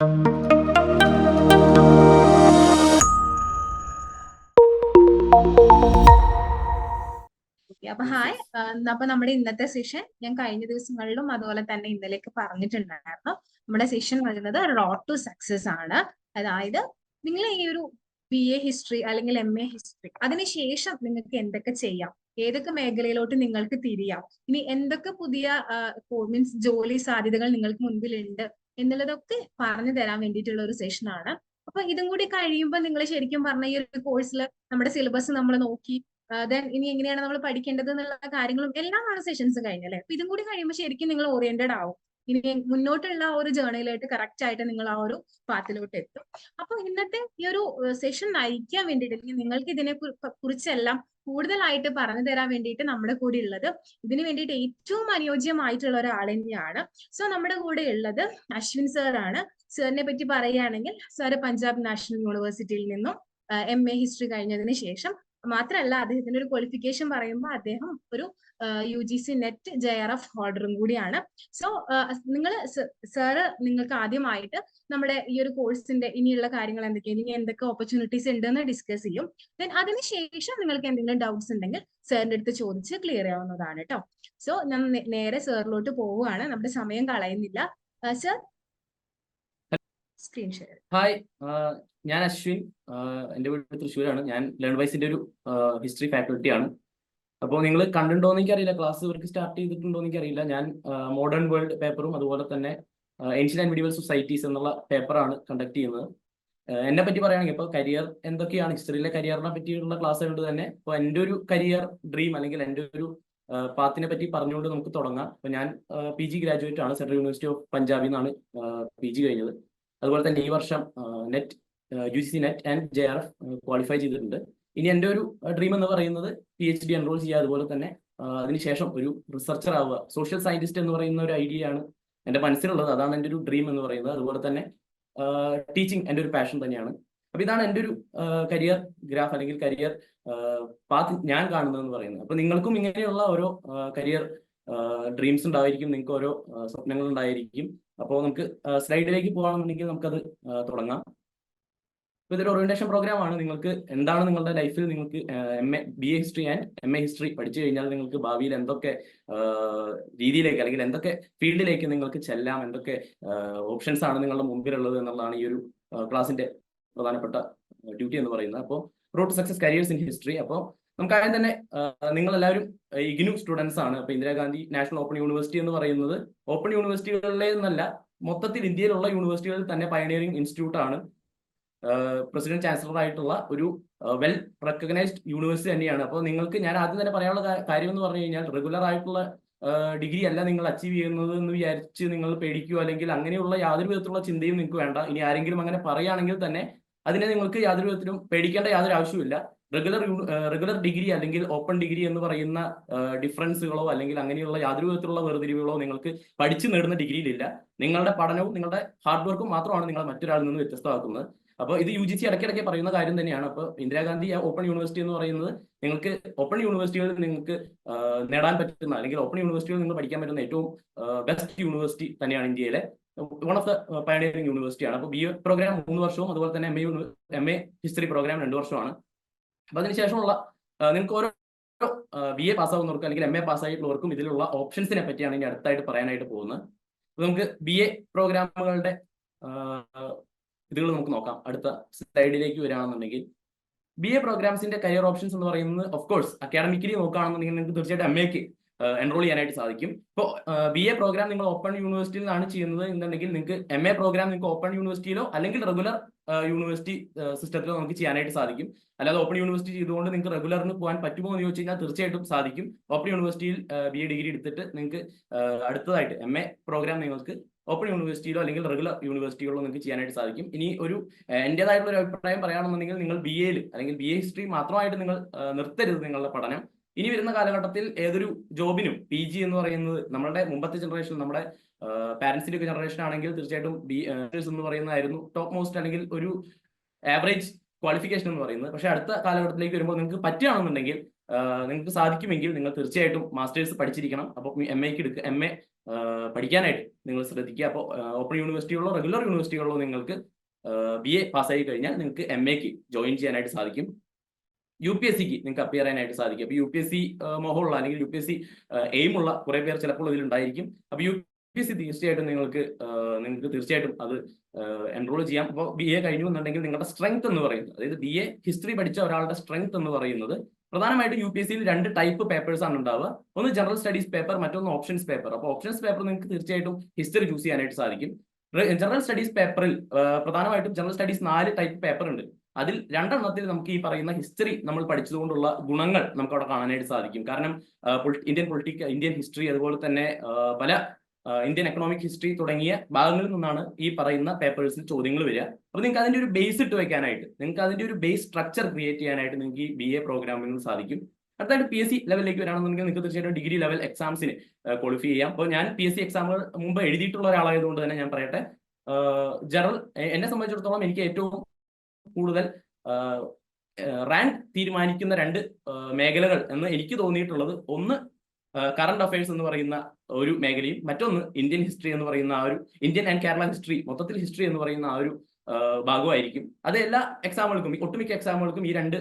അപ്പൊ ഹായ് അപ്പൊ നമ്മുടെ ഇന്നത്തെ സെഷൻ ഞാൻ കഴിഞ്ഞ ദിവസങ്ങളിലും അതുപോലെ തന്നെ ഇന്നലെയൊക്കെ പറഞ്ഞിട്ടുണ്ടായിരുന്നു. നമ്മുടെ സെഷൻ വരുന്നത് റോഡ് ടു സക്സസ് ആണ്. അതായത് നിങ്ങൾ ഈ ഒരു ബി എ ഹിസ്റ്ററി അല്ലെങ്കിൽ എം എ ഹിസ്റ്ററി അതിനുശേഷം നിങ്ങൾക്ക് എന്തൊക്കെ ചെയ്യാം? ഏതൊക്കെ മേഖലയിലോട്ട് നിങ്ങൾക്ക് തിരിയാം? ഇനി എന്തൊക്കെ പുതിയ മീൻസ് ജോലി സാധ്യതകൾ നിങ്ങൾക്ക് മുൻപിലുണ്ട്? എന്നുള്ളതൊക്കെ പറഞ്ഞു തരാൻ വേണ്ടിയിട്ടുള്ള ഒരു സെഷനാണ് അപ്പൊ ഇതും കൂടി കഴിയുമ്പോൾ നിങ്ങൾ ശരിക്കും പറഞ്ഞ ഈ ഒരു കോഴ്സിൽ നമ്മുടെ സിലബസ് നമ്മൾ നോക്കി ദെൻ ഇനി എങ്ങനെയാണ് നമ്മൾ പഠിക്കേണ്ടത് എന്നുള്ള കാര്യങ്ങളും എല്ലാമാണ് സെഷൻസ് കഴിഞ്ഞല്ലേ അപ്പൊ ഇതും കൂടി കഴിയുമ്പോൾ ശരിക്കും നിങ്ങൾ ഓറിയന്റഡ് ആവും. ഇനി മുന്നോട്ടുള്ള ഒരു ജേർണിയിലായിട്ട് കറക്റ്റ് ആയിട്ട് നിങ്ങൾ ആ ഒരു പാത്തിലോട്ട് എത്തും. അപ്പൊ ഇന്നത്തെ ഈ ഒരു സെഷൻ നയിക്കാൻ വേണ്ടിയിട്ട് അല്ലെങ്കിൽ നിങ്ങൾക്ക് ഇതിനെ കുറിച്ചെല്ലാം കൂടുതലായിട്ട് പറഞ്ഞു തരാൻ വേണ്ടിയിട്ട് നമ്മുടെ കൂടെ ഉള്ളത് ഇതിനു വേണ്ടിയിട്ട് ഏറ്റവും അനുയോജ്യമായിട്ടുള്ള ഒരാൾ തന്നെയാണ്. സോ നമ്മുടെ കൂടെ ഉള്ളത് അശ്വിൻ സാർ ആണ്. സാറിനെ പറ്റി പറയുകയാണെങ്കിൽ സാറ് പഞ്ചാബ് നാഷണൽ യൂണിവേഴ്സിറ്റിയിൽ നിന്നും എം എ ഹിസ്റ്ററി കഴിഞ്ഞതിന് ശേഷം. മാത്രമല്ല അദ്ദേഹത്തിന്റെ ഒരു ക്വാളിഫിക്കേഷൻ പറയുമ്പോൾ അദ്ദേഹം ഒരു U G C NET J R F ഹോൾഡറും കൂടിയാണ്. സോ നിങ്ങൾ സാറ് നിങ്ങൾക്ക് ആദ്യമായിട്ട് നമ്മുടെ ഈ ഒരു കോഴ്സിന്റെ ഇനിയുള്ള കാര്യങ്ങൾ എന്തൊക്കെയാണ് ഇനി എന്തൊക്കെ ഓപ്പർച്യൂണിറ്റീസ് ഉണ്ടെന്ന് ഡിസ്കസ് ചെയ്യും. ദെൻ അതിനുശേഷം നിങ്ങൾക്ക് എന്തെങ്കിലും ഡൗട്ട്സ് ഉണ്ടെങ്കിൽ സാറിന്റെ അടുത്ത് ചോദിച്ച് ക്ലിയർ ആവുന്നതാണ് കേട്ടോ സോ ഞാൻ നേരെ സാറിലോട്ട് പോവുകയാണ്. നമ്മുടെ സമയം കളയുന്നില്ല. സർ സ്ക്രീൻ ഷെയർ ഹായ് ഞാൻ അശ്വിൻ. എന്റെ വീട് തൃശ്ശൂരാണ്. ഞാൻ ലേൺ വൈസിന്റെ ഒരു ഹിസ്റ്ററി ഫാക്കൽറ്റി ആണ്. അപ്പോൾ നിങ്ങൾ കണ്ടിട്ടുണ്ടോ എന്ന് എനിക്കറിയില്ല. ക്ലാസ് ഇവർക്ക് സ്റ്റാർട്ട് ചെയ്തിട്ടുണ്ടോ എന്ന് എനിക്കറിയില്ല. ഞാൻ മോഡേൺ വേൾഡ് പേപ്പറും അതുപോലെ തന്നെ ഏൻഷ്യൻ ആൻഡ് മിഡിവൽ സൊസൈറ്റീസ് എന്നുള്ള പേപ്പറാണ് കണ്ടക്ട് ചെയ്യുന്നത്. എന്നെ പറ്റി പറയുകയാണെങ്കിൽ ഇപ്പോൾ കരിയർ എന്തൊക്കെയാണ്? ഹിസ്റ്ററിയിലെ കരിയറിനെ പറ്റിയുള്ള ക്ലാസ്സുകളുണ്ട് തന്നെ ഇപ്പോൾ എന്റെ ഒരു കരിയർ ഡ്രീം അല്ലെങ്കിൽ എന്റെ ഒരു പാത്തിനെ പറ്റി പറഞ്ഞുകൊണ്ട് നമുക്ക് തുടങ്ങാം. അപ്പോൾ ഞാൻ പി ജി ഗ്രാജുവേറ്റ് ആണ്. സെൻട്രൽ യൂണിവേഴ്സിറ്റി ഓഫ് പഞ്ചാബിൽ നിന്നാണ് പി ജി കഴിഞ്ഞത്. അതുപോലെ തന്നെ ഈ വർഷം NET U C NET and J R F qualify ചെയ്തിട്ടുണ്ട്. ഇനി എന്റെ ഒരു ഡ്രീം എന്ന് പറയുന്നത് പി എച്ച് ഡി എൻറോൾ ചെയ്യുക അതുപോലെ തന്നെ അതിനുശേഷം ഒരു റിസർച്ചർ ആവുക. സോഷ്യൽ സയന്റിസ്റ്റ് എന്ന് പറയുന്ന ഒരു ഐഡിയ ആണ് എന്റെ മനസ്സിലുള്ളത്. അതാണ് എന്റെ ഒരു ഡ്രീം എന്ന് പറയുന്നത്. അതുപോലെ തന്നെ ടീച്ചിങ് എന്റെ ഒരു പാഷൻ തന്നെയാണ്. അപ്പൊ ഇതാണ് എന്റെ ഒരു കരിയർ ഗ്രാഫ് അല്ലെങ്കിൽ കരിയർ പാത്ത് ഞാൻ കാണുന്നതെന്ന് പറയുന്നത്. അപ്പൊ നിങ്ങൾക്കും ഇങ്ങനെയുള്ള ഓരോ കരിയർ ഡ്രീംസ് ഉണ്ടായിരിക്കും. നിങ്ങൾക്ക് ഓരോ സ്വപ്നങ്ങൾ ഉണ്ടായിരിക്കും. അപ്പോൾ നമുക്ക് സ്ലൈഡിലേക്ക് പോകണമെന്നുണ്ടെങ്കിൽ നമുക്കത് തുടങ്ങാം. ഇതൊരു ഓറിയന്റേഷൻ പ്രോഗ്രാം ആണ്. നിങ്ങൾക്ക് എന്താണ് നിങ്ങളുടെ ലൈഫിൽ നിങ്ങൾക്ക് M A B A history and M A history പഠിച്ചു കഴിഞ്ഞാൽ നിങ്ങൾക്ക് ഭാവിയിൽ എന്തൊക്കെ രീതിയിലേക്ക് അല്ലെങ്കിൽ എന്തൊക്കെ ഫീൽഡിലേക്ക് നിങ്ങൾക്ക് ചെല്ലാം എന്തൊക്കെ ഓപ്ഷൻസ് ആണ് നിങ്ങളുടെ മുമ്പിലുള്ളത് എന്നുള്ളതാണ് ഈ ഒരു ക്ലാസിന്റെ പ്രധാനപ്പെട്ട ഡ്യൂട്ടി എന്ന് പറയുന്നത്. അപ്പോൾ road to success careers in history അപ്പോൾ ആദ്യം തന്നെ നിങ്ങൾ എല്ലാവരും ഇഗ്നു സ്റ്റുഡൻസ് ആണ്. അപ്പൊ ഇന്ദിരാഗാന്ധി നാഷണൽ ഓപ്പൺ യൂണിവേഴ്സിറ്റി എന്ന് പറയുന്നത് ഓപ്പൺ യൂണിവേഴ്സിറ്റികളിലെ എന്നല്ല മൊത്തത്തിൽ ഇന്ത്യയിലുള്ള യൂണിവേഴ്സിറ്റികളിൽ തന്നെ പയനിയറിംഗ് ഇൻസ്റ്റിറ്റ്യൂട്ട് ആണ്. പ്രസിഡന്റ് ചാൻസലർ ആയിട്ടുള്ള ഒരു വെൽ റെക്കഗ്നൈസ്ഡ് യൂണിവേഴ്സിറ്റി തന്നെയാണ്. അപ്പോൾ നിങ്ങൾക്ക് ഞാൻ ആദ്യം തന്നെ പറയാനുള്ള കാര്യം എന്ന് പറഞ്ഞു കഴിഞ്ഞാൽ റെഗുലർ ആയിട്ടുള്ള ഡിഗ്രി അല്ല നിങ്ങൾ അച്ചീവ് ചെയ്യുന്നത് എന്ന് വിചാരിച്ച് നിങ്ങൾ പേടിക്കുകയോ അല്ലെങ്കിൽ അങ്ങനെയുള്ള യാതൊരു വിധത്തിലുള്ള ചിന്തയും നിങ്ങൾക്ക് വേണ്ട. ഇനി ആരെങ്കിലും അങ്ങനെ പറയുകയാണെങ്കിൽ തന്നെ അതിനെ നിങ്ങൾക്ക് യാതൊരു വിധത്തിലും പേടിക്കേണ്ട യാതൊരു ആവശ്യമില്ല റെഗുലർ റെഗുലർ ഡിഗ്രി അല്ലെങ്കിൽ ഓപ്പൺ ഡിഗ്രി എന്ന് പറയുന്ന ഡിഫറൻസുകളോ അല്ലെങ്കിൽ അങ്ങനെയുള്ള യാതൊരു വിധത്തിലുള്ള വേർതിരിവുകളോ നിങ്ങൾക്ക് പഠിച്ചു നേടുന്ന ഡിഗ്രിയിലില്ല. നിങ്ങളുടെ പഠനവും നിങ്ങളുടെ ഹാർഡ് വർക്കും മാത്രമാണ് നിങ്ങളെ മറ്റൊരാളിൽ നിന്ന് വ്യത്യസ്തമാക്കുന്നത്. അപ്പോൾ ഇത് യു ജി സി ഇടയ്ക്കിടയ്ക്ക് പറയുന്ന കാര്യം തന്നെയാണ്. അപ്പോൾ ഇന്ദിരാഗാന്ധി ഓപ്പൺ യൂണിവേഴ്സിറ്റി എന്ന് പറയുന്നത് നിങ്ങൾക്ക് ഓപ്പൺ യൂണിവേഴ്സിറ്റികളിൽ നിങ്ങൾക്ക് നേടാൻ പറ്റുന്ന അല്ലെങ്കിൽ ഓപ്പൺ യൂണിവേഴ്സിറ്റികളിൽ നിങ്ങൾ പഠിക്കാൻ പറ്റുന്ന ഏറ്റവും ബെസ്റ്റ് യൂണിവേഴ്സിറ്റി തന്നെയാണ് ഇന്ത്യയിലെ. വൺ ഓഫ് ദ പയണിയറിംഗ് യൂണിവേഴ്സിറ്റിയാണ് അപ്പോൾ ബി എ പ്രോഗ്രാം മൂന്ന് വർഷവും അതുപോലെ തന്നെ M A M A history program രണ്ട് വർഷമാണ് അപ്പൊ അതിനുശേഷമുള്ള നിങ്ങൾക്ക് ഓരോ ബി എ പാസ്സാവുന്നവർക്കും അല്ലെങ്കിൽ എം എ പാസ്സായിട്ടുള്ളവർക്കും ഇതിലുള്ള ഓപ്ഷൻസിനെ പറ്റിയാണ് ഇനി അടുത്തായിട്ട് പറയാനായിട്ട് പോകുന്നത്. നമുക്ക് ബി എ പ്രോഗ്രാമുകളുടെ ഇതുകൾ നമുക്ക് നോക്കാം. അടുത്ത സ്ലൈഡിലേക്ക് വരികയാണെന്നുണ്ടെങ്കിൽ ബി എ പ്രോഗ്രാംസിന്റെ കരിയർ ഓപ്ഷൻസ് എന്ന് പറയുന്നത് ഓഫ് കോഴ്സ് അക്കാഡമിക്കലി നോക്കുകയാണെന്നുണ്ടെങ്കിൽ നിങ്ങൾക്ക് തീർച്ചയായിട്ടും എം എക്ക് എൻറോൾ ചെയ്യാനായിട്ട് സാധിക്കും. ഇപ്പോൾ ബി എ പ്രോഗ്രാം നിങ്ങൾ ഓപ്പൺ യൂണിവേഴ്സിറ്റിയിൽ നിന്നാണ് ചെയ്യുന്നത് എന്നുണ്ടെങ്കിൽ നിങ്ങൾക്ക് എം എ പ്രോഗ്രാം നിങ്ങൾക്ക് ഓപ്പൺ യൂണിവേഴ്സിറ്റിയിലോ അല്ലെങ്കിൽ റെഗുലർ യൂണിവേഴ്സിറ്റി സിസ്റ്റത്തിലോ നമുക്ക് ചെയ്യാനായിട്ട് സാധിക്കും. അല്ലാതെ ഓപ്പൺ യൂണിവേഴ്സിറ്റി ചെയ്തുകൊണ്ട് നിങ്ങൾക്ക് റെഗുലറിന് പോകാൻ പറ്റുമോ എന്ന് ചോദിച്ചു കഴിഞ്ഞാൽ തീർച്ചയായിട്ടും സാധിക്കും. ഓപ്പൺ യൂണിവേഴ്സിറ്റിയിൽ ബി എ ഡിഗ്രി എടുത്തിട്ട് നിങ്ങൾക്ക് അടുത്തതായിട്ട് എം എ പ്രോഗ്രാം നിങ്ങൾക്ക് ഓപ്പൺ യൂണിവേഴ്സിറ്റിയിലോ അല്ലെങ്കിൽ റെഗുലർ യൂണിവേഴ്സിറ്റികളിലോ നിങ്ങൾക്ക് ചെയ്യാനായിട്ട് സാധിക്കും. ഇനി ഒരു എന്റെതായിട്ടുള്ള ഒരു അഭിപ്രായം പറയുകയാണെന്നുണ്ടെങ്കിൽ നിങ്ങൾ ബി എയിൽ അല്ലെങ്കിൽ ബി എ ഹിസ്റ്ററി മാത്രമായിട്ട് നിങ്ങൾ നിർത്തരുത് നിങ്ങളുടെ പഠനം. ഇനി വരുന്ന കാലഘട്ടത്തിൽ ഏതൊരു ജോബിനും പി ജി എന്ന് പറയുന്നത് നമ്മുടെ മുമ്പത്തെ ജനറേഷൻ നമ്മുടെ പാരന്റ്സിന്റെ ഒക്കെ ജനറേഷൻ ആണെങ്കിൽ തീർച്ചയായിട്ടും ബി എന്ന് പറയുന്നതായിരുന്നു ടോപ്പ് മോസ്റ്റ് അല്ലെങ്കിൽ ഒരു ആവറേജ് ക്വാളിഫിക്കേഷൻ എന്ന് പറയുന്നത്. പക്ഷേ അടുത്ത കാലഘട്ടത്തിലേക്ക് വരുമ്പോൾ നിങ്ങൾക്ക് പറ്റുകയാണെന്നുണ്ടെങ്കിൽ നിങ്ങൾക്ക് സാധിക്കുമെങ്കിൽ നിങ്ങൾ തീർച്ചയായിട്ടും മാസ്റ്റേഴ്സ് പഠിച്ചിരിക്കണം. അപ്പോൾ എം എക്ക് എടുക്കുക എം എ പഠിക്കാനായിട്ട് നിങ്ങൾ ശ്രദ്ധിക്കുക. അപ്പോൾ ഓപ്പൺ യൂണിവേഴ്സിറ്റികളിലോ റെഗുലർ യൂണിവേഴ്സിറ്റികളിലോ നിങ്ങൾക്ക് ബി എ പാസ്സായി കഴിഞ്ഞാൽ നിങ്ങൾക്ക് എം എക്ക് ജോയിൻ ചെയ്യാനായിട്ട് സാധിക്കും. യു പി എസ് സിക്ക് നിങ്ങൾക്ക് അപ്പിയർ ചെയ്യാനായിട്ട് സാധിക്കും. അപ്പോൾ യു പി എസ് സി മോഹമുള്ള അല്ലെങ്കിൽ U P S C aim ഉള്ള കുറെ പേർ ചിലപ്പോൾ ഇതിലുണ്ടായിരിക്കും അപ്പോൾ യു പി എസ് സി തീർച്ചയായിട്ടും നിങ്ങൾക്ക് നിങ്ങൾക്ക് തീർച്ചയായിട്ടും അത് എൻറോൾ ചെയ്യാം. അപ്പോൾ ബി എ കഴിഞ്ഞു എന്നുണ്ടെങ്കിൽ നിങ്ങളുടെ സ്ട്രെങ്ത് എന്ന് പറയുന്നത് അതായത് ബി എ ഹിസ്റ്ററി പഠിച്ച ഒരാളുടെ സ്ട്രെങ്ത് എന്ന് പറയുന്നത് പ്രധാനമായിട്ടും യു പി എസ് സിയിൽ രണ്ട് ടൈപ്പ് പേപ്പേഴ്സ് ആണ് ഉണ്ടാവുക. ഒന്ന് ജനറൽ സ്റ്റഡീസ് പേപ്പർ മറ്റൊന്ന് ഓപ്ഷൻസ് പേപ്പർ അപ്പോൾ ഓപ്ഷൻസ് പേപ്പർ നിങ്ങൾക്ക് തീർച്ചയായിട്ടും ഹിസ്റ്ററി ചൂസ് ചെയ്യാനായിട്ട് സാധിക്കും. ജനറൽ സ്റ്റഡീസ് പേപ്പറിൽ പ്രധാനമായിട്ടും ജനറൽ സ്റ്റഡീസ് നാല് ടൈപ്പ് പേപ്പർ ഉണ്ട്. അതിൽ രണ്ടെണ്ണത്തിൽ നമുക്ക് ഈ പറയുന്ന ഹിസ്റ്ററി നമ്മൾ പഠിച്ചതുകൊണ്ടുള്ള ഗുണങ്ങൾ നമുക്ക് അവിടെ കാണാനായിട്ട് സാധിക്കും. കാരണം ഇന്ത്യൻ പൊളിറ്റിക്കൽ ഇന്ത്യൻ ഹിസ്റ്ററി അതുപോലെ തന്നെ പല ഇന്ത്യൻ എക്കണോമിക് ഹിസ്റ്ററി തുടങ്ങിയ ഭാഗങ്ങളിൽ നിന്നാണ് ഈ പറയുന്ന പേപ്പേഴ്സിൽ ചോദ്യങ്ങൾ വരിക. അപ്പോൾ നിങ്ങൾക്ക് അതിന്റെ ഒരു ബേസ് ഇട്ട് വെക്കാനായിട്ട് നിങ്ങൾക്ക് അതിന്റെ ഒരു ബേസ് സ്ട്രക്ചർ ക്രിയേറ്റ് ചെയ്യാനായിട്ട് നിങ്ങൾക്ക് ഈ ബി എ പ്രോഗ്രാമിൽ നിന്ന് സാധിക്കും. അടുത്തായിട്ട് പി എസ് സി ലെവലിലേക്ക് വരാണെന്നുണ്ടെങ്കിൽ നിങ്ങൾക്ക് തീർച്ചയായിട്ടും ഡിഗ്രി ലെവൽ എക്സാംസിന് ക്വാളിഫൈ ചെയ്യാം. അപ്പോൾ ഞാൻ പി എസ് സി എക്സാമുകൾ മുമ്പ് എഴുതിയിട്ടുള്ള ഒരാളായതുകൊണ്ട് തന്നെ ഞാൻ പറയട്ടെ. ജനറൽ എന്നെ സംബന്ധിച്ചിടത്തോളം എനിക്ക് ഏറ്റവും കൂടുതൽ റാങ്ക് തീരുമാനിക്കുന്ന രണ്ട് മേഖലകൾ എന്ന് എനിക്ക് തോന്നിയിട്ടുള്ളത് ഒന്ന് കറണ്ട് അഫയേഴ്സ് എന്ന് പറയുന്ന ഒരു മേഖലയും മറ്റൊന്ന് ഇന്ത്യൻ ഹിസ്റ്ററി എന്ന് പറയുന്ന ആ ഒരു ഇന്ത്യൻ ആൻഡ് കേരള ഹിസ്റ്ററി മൊത്തത്തിൽ ഹിസ്റ്ററി എന്ന് പറയുന്ന ആ ഒരു ഭാഗമായിരിക്കും. അത് എല്ലാ എക്സാമുകൾക്കും ഒട്ടുമിക്ക എക്സാമുകൾക്കും ഈ രണ്ട്